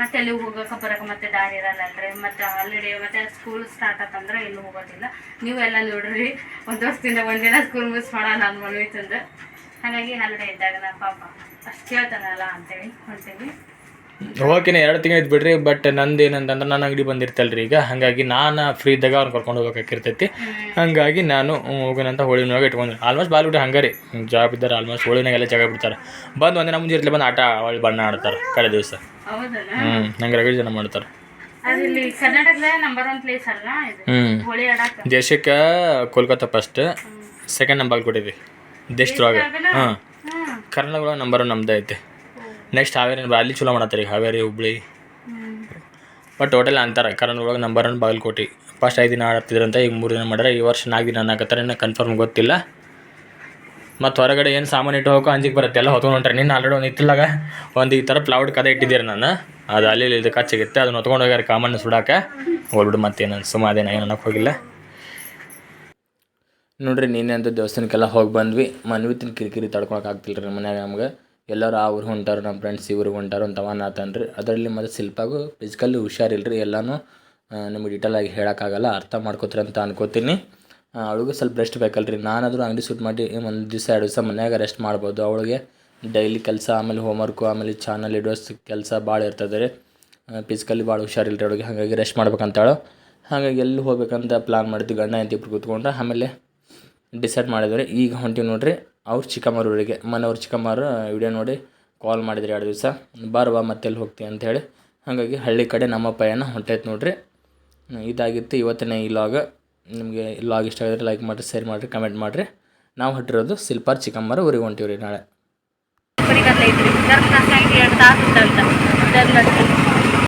ಮತ್ತೆ ಅಲ್ಲಿ ಹೋಗಕ್ಕೆ ಬರಕ್ಕೆ ಮತ್ತೆ ದಾರಿ ಇರಲ್ಲಲ್ರಿ? ಮತ್ತೆ ಹಾಲಿಡೇ ಮತ್ತೆ ಸ್ಕೂಲ್ ಸ್ಟಾರ್ಟ್ ಆತಂದ್ರೆ ಎಲ್ಲೂ ಹೋಗೋದಿಲ್ಲ. ನೀವೆಲ್ಲ ನೋಡ್ರಿ ಒಂದು ವರ್ಷದಿಂದ ಒಂದಿನ ಸ್ಕೂಲ್ ಮಿಸ್ ಮಾಡೋಣ ನಾನು ಮನವಿ ತಂದು ಹಾಗಾಗಿ ಹಾಲಿಡೇ ಇದ್ದಾಗ ನಾ ಪಾಪ ಅಷ್ಟು ಕೇಳ್ತಾನಲ್ಲ ಅಂತೇಳಿ ಹೊಂಟೀವಿ ಓಕೆನೆ ಎರಡು ತಿಂಗಳು ಇದ್ದು ಬಿಡ್ರಿ ಬಟ್ ನಂದು ಏನಂತಂದ್ರೆ ನನ್ನ ಅಂಗಡಿ ಬಂದಿರ್ತಲ್ರಿ ಈಗ. ಹಾಗಾಗಿ ನಾನು ಫ್ರೀ ಇದ್ದಾಗ ಅವ್ರು ಕರ್ಕೊಂಡು ಹೋಗ್ಬೇಕಾಗಿರ್ತೈತಿ ಹಾಗಾಗಿ ನಾನು ಹೋಗೋಣಂತ ಹೋಳಿನಾಗ ಇಟ್ಕೊಂಡು ಆಲ್ಮೋಸ್ಟ್ ಬಾಲ್ಬಿಟ್ಟು ಹಂಗೆ ರೀ ಜಾಬ್ ಇದ್ದಾರೆ ಆಲ್ಮೋಸ್ಟ್ ಹೋಳಿನಾಗೆಲ್ಲ ಜಾಗ ಬಿಡ್ತಾರೆ. ಬಂದು ಒಂದಿನ ಮುಂಜೆ ಇರ್ಲಿ ಬಂದು ಆಟ ಅವಳಿ ಬಣ್ಣ ಆಡ್ತಾರೆ ಕಡೆ ದಿವಸ. ಹ್ಞೂ ಹಂಗೆ ರಗಡ್ ಜನ ಮಾಡ್ತಾರೆ. ಹ್ಞೂ ದೇಶಕ್ಕೆ ಕೋಲ್ಕತ್ತಾ ಫಸ್ಟ್ ಸೆಕೆಂಡ್ ನಂಬರ್ ಕೊಟ್ಟಿದ್ವಿ. ದೇಶದೊಳಗೆ ಹಾಂ. ಕರ್ನಾಟಕ ನಂಬರ್ ನಮ್ದು ಐತೆ. ನೆಕ್ಸ್ಟ್ ಹಾವೇರಿ ಅಲ್ಲಿ ಚಲೋ ಮಾಡತ್ತಾರೆ. ಈಗ ಹಾವೇರಿ, ಹುಬ್ಳಿ. ಬಟ್ ಟೋಟಲ್ ಅಂತಾರೆ. Karnataka number one Bagalkot. First ಐದು ದಿನ ಆಡತ್ತಿದ್ರಂತ ಈಗ ಮೂರು ದಿನ ಮಾಡ್ಯಾರ ಈ ವರ್ಷ ನಾಲ್ಕು ದಿನ ಅನ್ನಕತ್ತಾರೆ ಇನ್ನೂ ಕನ್ಫರ್ಮ್ ಗೊತ್ತಿಲ್ಲ. ಮತ್ತು ಹೊರಗಡೆ ಏನು ಸಾಮಾನು ಇಟ್ಟು ಹೋಗೋ ಅಂಜಿಗೆ ಬರುತ್ತೆ. ಎಲ್ಲ ಹೊತ್ಕೊಂಡು ಹೊಂಟ್ರೆ. ನಿನ್ನ ಆಲ್ರೆಡಿ ಒಂದು ಇತ್ತಲಾಗ ಒಂದು ಈ ಥರ ಪ್ಲೌಡ್ ಕದ ಇಟ್ಟಿದ್ದೀರಿ ನಾನು. ಅದು ಅಲ್ಲಿ ಇದು ಕಚ್ಚಿಗಿತ್ತೆ ಅದನ್ನ ಹೊತ್ಕೊಂಡು ಹೋಗ್ಯಾರ ಕಾಮನ್ ಸುಡಾಕ ಹೋಗ್ಬಿಡು ಮತ್ತೇನು ಸುಮ್ಮ ಅದೇನ ಏನು ಅನ್ನೋಕೆ ಹೋಗಿಲ್ಲ. ನೋಡ್ರಿ ನೀನೆ ಅಂತ ದೇವಸ್ಥಾನಕ್ಕೆಲ್ಲ ಹೋಗಿ ಬಂದ್ವಿ. ಮನ್ವಿತಿನ ಕಿರಿಕಿರಿ ತಡ್ಕೊಳಕ್ಕೆ ಆಗ್ತಿಲ್ಲ ರೀ ಮನ್ಯಾಗ ನಮ್ಗೆ. ಎಲ್ಲರೂ ಅವ್ರು ಹೊಂಟಾರು, ನಮ್ಮ ಫ್ರೆಂಡ್ಸ್ ಇವ್ರಿಗೆ ಹೊಂಟಾರು ಅಂತ ಮಾತಾನ ರೀ ಅದರಲ್ಲಿ ಮತ್ತು ಶಿಲ್ಪಾಗೂ ಫಿಸಿಕಲಿ ಹುಷಾರಿಲ್ಲ ರೀ ಎಲ್ಲನೂ ನಿಮಗೆ ಆಗಿ ಹೇಳೋಕ್ಕಾಗಲ್ಲ, ಅರ್ಥ ಮಾಡ್ಕೋತೀರಿ ಅಂತ ಅನ್ಕೋತೀನಿ. ಅವಳಿಗೆ ಸ್ವಲ್ಪ ರೆಸ್ಟ್ ಬೇಕಲ್ರಿ. ನಾನಾದರೂ ಅಂಗಡಿ ಸೂಟ್ ಮಾಡಿ ಒಂದು ದಿವಸ, ಎರಡು ದಿವಸ ಮನ್ಯಾಗ ರೆಸ್ಟ್ ಮಾಡ್ಬೋದು. ಅವಳಿಗೆ ಡೈಲಿ ಕೆಲಸ, ಆಮೇಲೆ ಹೋಮ್ವರ್ಕು ಆಮೇಲೆ ಚಾನಲ್ ಇಡೋಸ್ ಕೆಲಸ ಭಾಳ ಇರ್ತದೆ ರೀ. ಫಿಸಿಕಲಿ ಭಾಳ ಹುಷಾರಿಲ್ಲ ರೀ ಅವಳಿಗೆ. ಹಾಗಾಗಿ ರೆಸ್ಟ್ ಮಾಡ್ಬೇಕಂತಾಳು. ಹಾಗಾಗಿ ಎಲ್ಲಿ ಹೋಗ್ಬೇಕಂತ ಪ್ಲಾನ್ ಮಾಡಿದ್ವಿ ಗಂಡ ಅಂತ ಇಬ್ರು ಕೂತ್ಕೊಂಡು ಆಮೇಲೆ ಡಿಸೈಡ್ ಮಾಡಿದ್ರು ಈಗ ಹೊಂಟೀವಿ ನೋಡ್ರಿ, ಅವ್ರು ಚಿಕ್ಕಮ್ಮರ ಊರಿಗೆ, ಮನೆಯವ್ರ ಚಿಕ್ಕಮ್ಮರು ವಿಡಿಯೋ ನೋಡಿ ಕಾಲ್ ಮಾಡಿದ್ರಿ ಎರಡು ದಿವಸ. ಬಾರ ಬಾ ಮತ್ತೆಲ್ಲಿ ಹೋಗ್ತೀವಿ ಅಂಥೇಳಿ ಹಾಗಾಗಿ ಹಳ್ಳಿ ಕಡೆ ನಮ್ಮ ಪಯಣ ಹೊಂಟೈತೆ ನೋಡ್ರಿ. ಇದಾಗಿತ್ತು ಇವತ್ತಿನ ಈ ಲಾಗ್ ನಿಮಗೆ ಲಾಗ್ ಇಷ್ಟ ಆಗಿದ್ರೆ ಲೈಕ್ ಮಾಡಿರಿ ಶೇರ್ ಮಾಡಿರಿ ಕಮೆಂಟ್ ಮಾಡಿರಿ. ನಾವು ಹೊಟ್ಟಿರೋದು ಸಿಲ್ಪಾರ್ ಚಿಕ್ಕಮ್ಮರ ಊರಿಗೆ ಹೊಂಟೀವಿ ರೀ ನಾಳೆ